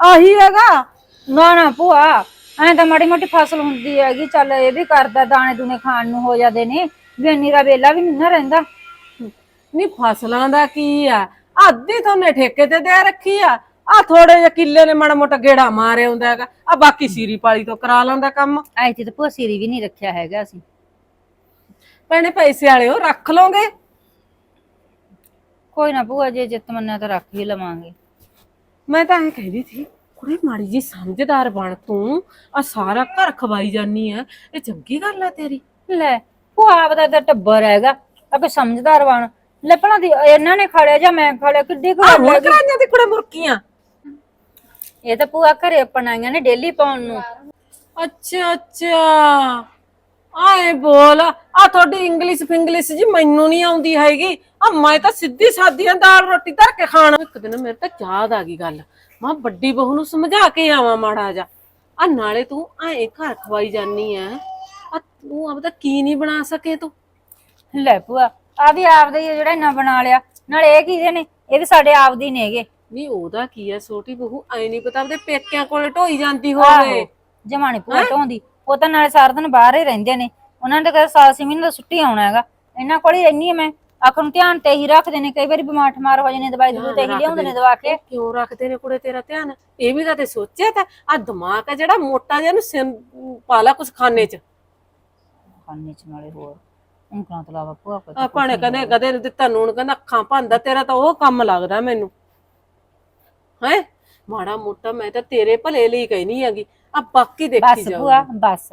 ਆਹੀ ਹੈਗਾ। ਨਾ ਨਾ ਭੂਆ ਐਂ ਤਾਂ ਮਾੜੀ ਮੋਟੀ ਫਸਲ ਹੁੰਦੀ ਹੈਗੀ ਚੱਲ ਇਹ ਵੀ ਕਰਦਾ ਦਾਣੇ ਦੂਣੇ ਖਾਣ ਨੂੰ ਹੋ ਜਾਂਦੇ ਨੇ। ਵੀ ਇੰਨੀ ਦਾ ਵੇਲਾ ਵੀ ਨਹੀਂ ਨਾ ਰਹਿੰਦਾ। ਨਹੀਂ ਫਸਲਾਂ ਦਾ ਕੀ ਆ? ਅੱਧੀ ਤੁਹਾਨੂੰ ਠੇਕੇ ਤੇ ਦੇ ਰੱਖੀ ਆ। ਆ ਥੋੜੇ ਜਿਹੇ ਕਿੱਲੇ ਨੇ ਮਾੜਾ ਮੋਟਾ ਗੇੜਾ ਮਾਰਿਆ ਹੁੰਦਾ ਹੈਗਾ। ਆ ਬਾਕੀ ਸੀਰੀ ਪਾਲੀ ਤੋਂ ਕਰਾ ਲੈਂਦਾ ਕੰਮ। ਐ ਤੇ ਭੂਆ ਸੀਰੀ ਵੀ ਨਹੀਂ ਰੱਖਿਆ ਹੈਗਾ ਅਸੀਂ ਭੈਣੇ ਪੈਸੇ ਵਾਲੇ ਉਹ ਰੱਖ ਲਓਗੇ? ਕੋਈ ਨਾ ਭੂਆ ਜੇ ਜਿੱਤ ਮੰਨਿਆ ਤਾਂ ਰੱਖ ਹੀ ਲਵਾਂਗੇ। ਮੈਂ ਤਾਂ ਇਹ ਕਹਿੰਦੀ ਸੀ ਕੁੜੇ ਮਾੜੀ ਜੀ ਸਮਝਦਾਰ ਬਣ ਤੂੰ। ਆ ਸਾਰਾ ਘਰ ਖਵਾਈ ਜਾਨੀ ਆ। ਇਹ ਚੰਗੀ ਗੱਲ ਆ ਤੇਰੀ। ਲੈ ਭੂਆ ਆਪਦਾ ਤਾਂ ਟੱਬਰ ਹੈਗਾ। ਆ ਕੋਈ ਸਮਝਦਾਰ ਬਣ। ਲੱਪਣਾ ਦੀ ਇਹਨਾਂ ਨੇ ਖੜਿਆ ਜਾਂ ਮੈਂ ਖੜਿਆ ਕਿੱਡੀ ਕੁ ਆ ਗੱਲ ਹੁਣ ਹੈਗੀ? ਕਰਾਈਆਂ ਤੇ ਕੁੜੇ ਮੁਰਕੀਆਂ। ਇਹ ਤਾਂ ਭੂਆ ਘਰੇ ਪਣਾਈਆਂ ਨੇ ਡੇਲੀ ਪਾਉਣ ਨੂੰ। ਅੱਛਾ ਅੱਛਾ। ਆਏ ਬੋਲ। ਆ ਤੁਹਾਡੀ ਇੰਗਲਿਸ਼ ਫਿੰਗਲਿਸ਼ ਜੀ ਮੈਨੂੰ ਨਹੀਂ ਆਉਂਦੀ ਹੈਗੀ। ਆ ਮੈਂ ਤਾਂ ਸਿੱਧੀ ਸਾਦੀਆਂ ਦਾਲ ਰੋਟੀ ਧਰ ਕੇ ਖਾਣਾ। ਇੱਕ ਦਿਨ ਮੇਰੇ ਤਾਂ ਯਾਦ ਆ ਗਈ ਗੱਲ। ਮਾਂ ਵੱਡੀ ਬਹੂ ਨੂੰ ਸਮਝਾ ਕੇ ਆਵਾਂ ਮਾੜਾ ਜਾ ਆ ਨਾਲੇ ਤੂੰ ਐ ਘਰ ਖਵਾਈ ਜਾਨੀ ਆ ਆ ਤੂੰ ਆਪਦਾ ਕੀ ਨਹੀਂ ਬਣਾ ਸਕੇ ਤੂੰ? ਲੈ ਭੂਆ ਆ ਵੀ ਆਪਦਾ ਹੀ ਆ ਜਿਹੜਾ ਇੰਨਾ ਬਣਾ ਲਿਆ। ਨਾਲੇ ਇਹ ਕਿਹਦੇ ਨੇ? ਇਹ ਵੀ ਸਾਡੇ ਆਪਦੇ ਹੀ ਨੇਗੇ ਨਹੀਂ ਉਹਦਾ ਕੀ ਆ ਛੋਟੀ ਬਹੂ? ਐ ਨਹੀਂ ਪਤਾ ਉਹਦੇ ਪੇਕਿਆਂ ਕੋਲੇ ਢੋਈ ਜਾਂਦੀ ਹੋਵੇ। ਜਮਾਣੀ ਭੂਆ ਢੋਂਦੀ। ਉਹ ਤਾਂ ਨਾਲੇ ਸਾਰਾ ਦਿਨ ਬਾਹਰ ਹੀ ਰਹਿੰਦੇ ਨੇ। ਉਹਨਾਂ ਤਾਂ ਕਦੇ ਸਾਲ ਛੇ ਮਹੀਨੇ ਦਾ ਛੁੱਟੀ ਆਉਣਾ ਹੈਗਾ। ਇਹਨਾਂ ਕੋਲ ਹੀ ਰਹਿਣੀ ਮੈਂ। ਆਖਰ ਨੂੰ ਧਿਆਨ ਤੇ ਹੀ ਰੱਖਦੇ ਨੇ। ਕਈ ਵਾਰੀ ਬਿਮਾਰ ਠਮਾਰ ਹੋ ਜਾਂਦੇ ਨੇ ਦਵਾਈ ਦਵੂਈ ਤੇ ਹੀ ਲਿਆਉਂਦੇ ਨੇ ਦਵਾ ਕੇ ਕਿਉਂ ਰੱਖਦੇ ਨੇ ਕੁੜੇ ਤੇਰਾ ਧਿਆਨ? ਇਹ ਵੀ ਕਦੇ ਸੋਚਿਆ ਤਾਂ? ਆ ਦਿਮਾਗ ਆ ਜਿਹੜਾ ਮੋਟਾ ਜਿਹਾ ਨੂੰ ਸਿਮ ਪਾਲਾ ਕੁਛ ਖਾਣੇ ਚ। ਖਾਣੇ ਚ ਨਾਲੇ ਹੋਰ। ਉਂਕਲਾਂ ਤੋਂ ਇਲਾਵਾ ਭੂਆ ਕੋਲ ਆ ਭਾਣੇ ਕਹਿੰਦੇ ਗਦੇ ਨੂੰ ਦਿੱਤਾ ਨੂਣ ਕਹਿੰਦਾ ਅੱਖਾਂ ਭੰਦਾ ਤੇਰਾ ਤਾਂ ਉਹ ਕੰਮ ਲੱਗਦਾ ਮੈਨੂੰ। ਹੈ? ਮਾੜਾ ਮੋਟਾ ਮੈਂ ਤਾਂ ਤੇਰੇ ਭਲੇ ਲਈ ਕਹਿਨੀ ਹੈਗੀ। ਆ ਬਾਕੀ ਦੇਖੀ ਬਸ ਜਾਓ ਭੂਆ ਬਸ।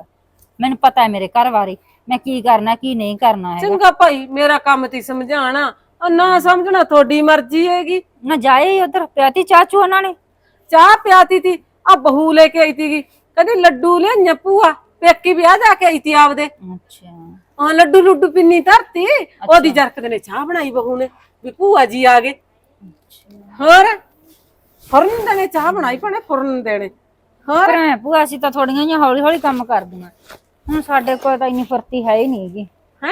ਮੈਨੂੰ ਪਤਾ ਹੈ ਮੇਰੇ ਘਰ ਬਾਰੇ। ਮੈਂ ਕੀ ਕਰਨਾ ਕੀ ਨਹੀਂ ਕਰਨਾ ਹੈ ਚੰਗਾ ਭਾਈ ਮੇਰਾ ਕੰਮ ਤੀ ਸਮਝਾਣਾ। ਆ ਨਾ ਸਮਝਣਾ ਤੁਹਾਡੀ ਮਰਜ਼ੀ ਹੈਗੀ। ਨਾ ਜਾਏ ਉਧਰ ਪਿਆਤੀ ਚਾਚੂ ਉਹਨਾਂ ਨੇ? ਚਾਹ ਪਿਆਤੀ ਤੀ। ਆ ਬਹੂ ਲੈ ਕੇ ਆਈ ਤੀਗੀ। ਕਹਿੰਦੀ ਲੱਡੂ ਲਿਆਈਆਂ ਭੂਆ। ਪੇਕੀ ਵਿਆਹ ਜਾ ਕੇ ਆਈ ਤੀ ਆਪਦੇ। ਅੱਛਾ। ਹਾਂ ਲੱਡੂ ਲੁੱਡੂ ਪਿੰਨੀ ਧਰਤੀ ਉਹਦੀ ਜਰਕਤ ਨੇ ਚਾਹ ਬਣਾਈ ਬਹੂ ਨੇ ਵੀ ਭੂਆ ਜੀ ਆ ਗਏ। ਹੋਰ? ਫੁਰਨ ਦੇ ਨੇ ਚਾਹ ਬਣਾਈ ਭਣੇ ਫੁਰਨ ਦੇਣੇ ਹੋਰ? ਪਰ ਐ ਭੂਆ ਅਸੀਂ ਤਾਂ ਥੋੜੀਆਂ ਜਿਹੀਆਂ ਹੌਲੀ ਹੌਲੀ ਕੰਮ ਕਰਦੀਆਂ। ਹੁਣ ਸਾਡੇ ਕੋਲ ਤਾਂ ਇੰਨੀ ਫੁਰਤੀ ਹੈ ਹੀ ਨਹੀਂਗੀ ਹੈ?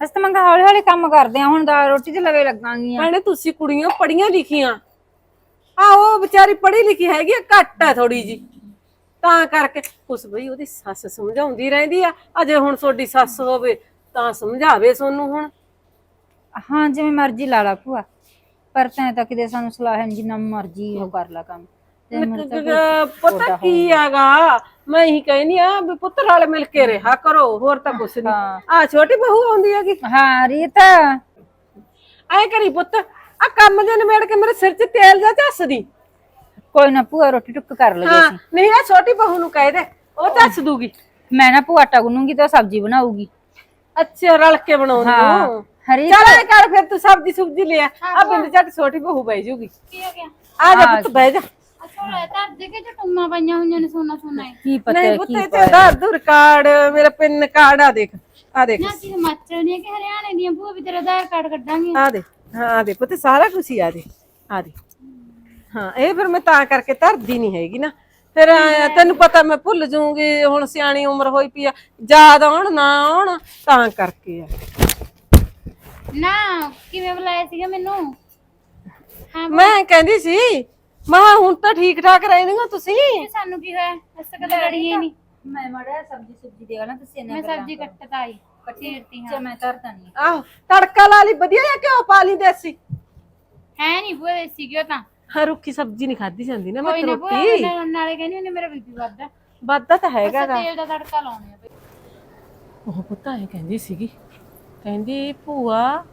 ਅਸੀਂ ਤਾਂ ਮੰਗਾ ਹੌਲੀ ਹੌਲੀ ਕੰਮ ਕਰਦੇ ਆ ਹੁਣ ਦਾ ਰੋਟੀ ਤੇ ਲਵੇ ਲੱਗਾਂਗੀਆਂ। ਭੈਣੇ ਤੁਸੀਂ ਕੁੜੀਆਂ ਪੜੀਆਂ ਲਿਖੀਆਂ। ਆ ਉਹ ਵਿਚਾਰੀ ਪੜ੍ਹੀ ਲਿਖੀ ਹੈਗੀ ਘੱਟ ਆ ਥੋੜੀ ਜੀ ਤਾਂ ਕਰਕੇ ਕੁਛ ਬਈ ਉਹਦੀ ਸੱਸ ਸਮਝਾਉਂਦੀ ਰਹਿੰਦੀ ਆ ਅਜੇ ਹੁਣ ਤੁਹਾਡੀ ਸੱਸ ਹੋਵੇ ਤਾਂ ਸਮਝਾਵੇ ਸੋਨੂੰ ਹੁਣ। ਹਾਂ ਜਿਵੇਂ ਮਰਜ਼ੀ ਲਾ ਲਾ ਭੂਆ ਪਰ ਤੈਂ ਤਾਂ ਕਿਤੇ ਸਾਨੂੰ ਸਲਾਹ ਹੈ ਜਿੰਨਾ ਮਰਜ਼ੀ ਉਹ ਕਰ ਲਾ ਕੰਮ। ਤੇ ਮੇਰੇ ਤਾਂ ਕੋਈ ਅਹ ਪਤਾ ਕੀ ਹੈਗਾ ਮੈਂ ਹੀ ਕਹਿਨੀ ਆ ਵੀ ਪੁੱਤ ਨਾਲ ਮਿਲ ਕੇ ਰਿਹਾ ਕਰੋ ਹੋਰ ਤਾਂ ਕੁਛ ਨਹੀਂ। ਆ ਛੋਟੀ ਬਹੂ ਆਉਂਦੀ ਹੈਗੀ। ਹਾਂ ਰੀਤ। ਐ ਕਰੀ ਪੁੱਤ ਆ ਕੰਮ ਜੇ ਨਿਬੇੜ ਕੇ ਮੇਰੇ ਸਿਰ 'ਚ ਤੇਲ ਜਾ ਝੱਸਦੀ। ਕੋਈ ਨਾ ਭੂਆ ਰੋਟੀ ਟੁੱਕ ਕਰ ਲਗੇ ਹਾਂ ਅਸੀਂ। ਨਹੀਂ ਆ ਛੋਟੀ ਬਹੂ ਨੂੰ ਕਹਿ ਦੇ ਉਹ ਝੱਸ ਦੂਗੀ। ਮੈਂ ਨਾ ਭੂਆ ਆਟਾ ਗੁੰਨੂਗੀ ਤੇ ਸਬਜ਼ੀ ਬਣਾਊਗੀ। ਅੱਛਾ ਰਲ ਕੇ ਬਣਾਉਂਦੀ ਹਾਂ ਹਰੀ ਚੱਲ ਐ ਕਰ ਫਿਰ ਤੂੰ ਸਬਜ਼ੀ ਸੁਬਜੀ ਲੈ ਆ। ਬਿੰਦ ਝੱਟ ਛੋਟੀ ਬਹੂ ਬਹਿ ਜੂਗੀ। ਕੀ ਹੋ ਗਿਆ? ਆ ਜਾ ਪੁੱਤ ਬਹਿ ਜਾ। ਅੱਛਾ ਲੈ ਤਾਂ ਦੇ ਕੇ ਜੋ ਟੁੰਮਾ ਪਈਆਂ ਹੋਈਆਂ ਨੇ ਸੋਨਾ ਸੋਨਾ ਹੈ ਕੀ ਪਤਾ ਨਹੀਂ ਹੈ ਪੁੱਤ ਕੀ ਇਹ ਤੇ ਆਧਾਰ ਦੂਰ ਕਾਰਡ ਮੇਰਾ ਪਿੰਨ ਕਾਰਡ ਆ ਦੇਖ ਆ ਦੇਖ। ਨਾ ਕੀ ਹਿਮਾਚਲ ਦੀਆਂ ਕਿ ਹਰਿਆਣੇ ਦੀਆਂ ਭੂਆ ਵੀ ਤੇਰਾ ਆਧਾਰ ਕਾਰਡ ਕੱਢਾਂਗੇ ਆ ਦੇ ਹਾਂ ਆ ਦੇ ਪੁੱਤ ਸਾਰਾ ਕੁਝ ਹੀ ਆ ਦੇ ਆ ਦੇ ਹਾਂ ਇਹ ਫਿਰ ਮੈਂ ਤਾਂ ਕਰਕੇ ਧਰਦੀ ਨਹੀਂ ਹੈਗੀ ਨਾ। ਫਿਰ ਐਂ ਤੈਨੂੰ ਪਤਾ ਮੈਂ ਭੁੱਲ ਜਾਊਂਗੀ ਹੁਣ ਸਿਆਣੀ ਉਮਰ ਹੋਈ ਪਈ ਆ ਯਾਦ ਆਉਣ ਨਾ ਆਉਣ ਤਾਂ ਕਰਕੇ ਆ। ਨਾ ਕਿਵੇਂ ਬੁਲਾਇਆ ਸੀਗਾ ਮੈਨੂੰ? ਹਾਂ ਮੈਂ ਕਹਿੰਦੀ ਸੀ ਮਾਂ ਹੁਣ ਤਾਂ ਠੀਕ ਠਾਕ ਰਹਿੰਦੀਆਂ ਤੁਸੀਂ। ਵੀ ਸਾਨੂੰ ਕੀ ਹੋਇਆ? ਅਸਾਂ ਕਦੇ ਲੜੀਏ ਨਹੀਂ। ਮੈਂ ਮੜਾ ਸਬਜ਼ੀ ਸੁਬਜ਼ੀ ਦੇਗਾ ਨਾ ਤੁਸੀਂ ਮੈਂ ਸਬਜ਼ੀ ਕੱਟਤਾ ਆਈ ਕੱਟੀਰਤੀ ਹਾਂ ਮੈਂ ਧਰਤਾ ਨਹੀਂ ਆਹੋ ਤੜਕਾ ਲਾ ਲਈ ਵਧੀਆ ਜਾਂ ਘਿਓ ਪਾ ਲਈ ਦੇਸੀ। ਹੈ ਨਹੀਂ ਭੂਆ ਦੇਸੀ ਕਿਉਂ ਤਾਂ। ਹਾਂ ਰੁੱਖੀ ਸਬਜ਼ੀ ਨਹੀਂ ਖਾਦੀ ਜਾਂਦੀ ਨਾ ਮੈਂ ਕੋਈ ਨਾ ਭੂਆ ਰੋਟੀ ਨਾਲੇ ਕਹਿੰਦੀ ਉਹਨੇ ਮੇਰਾ ਬੀਪੀ ਵੱਧਦਾ। ਵੱਧਦਾ ਤਾਂ ਹੈਗਾ ਗਾ। ਤੇਲ ਦਾ ਤੜਕਾ ਲਾਉਣੇ ਆ ਬਈ। ਉਹ ਪੁੱਤ ਐ ਕਹਿੰਦੀ ਸੀਗੀ। ਕਹਿੰਦੀ ਭੂਆ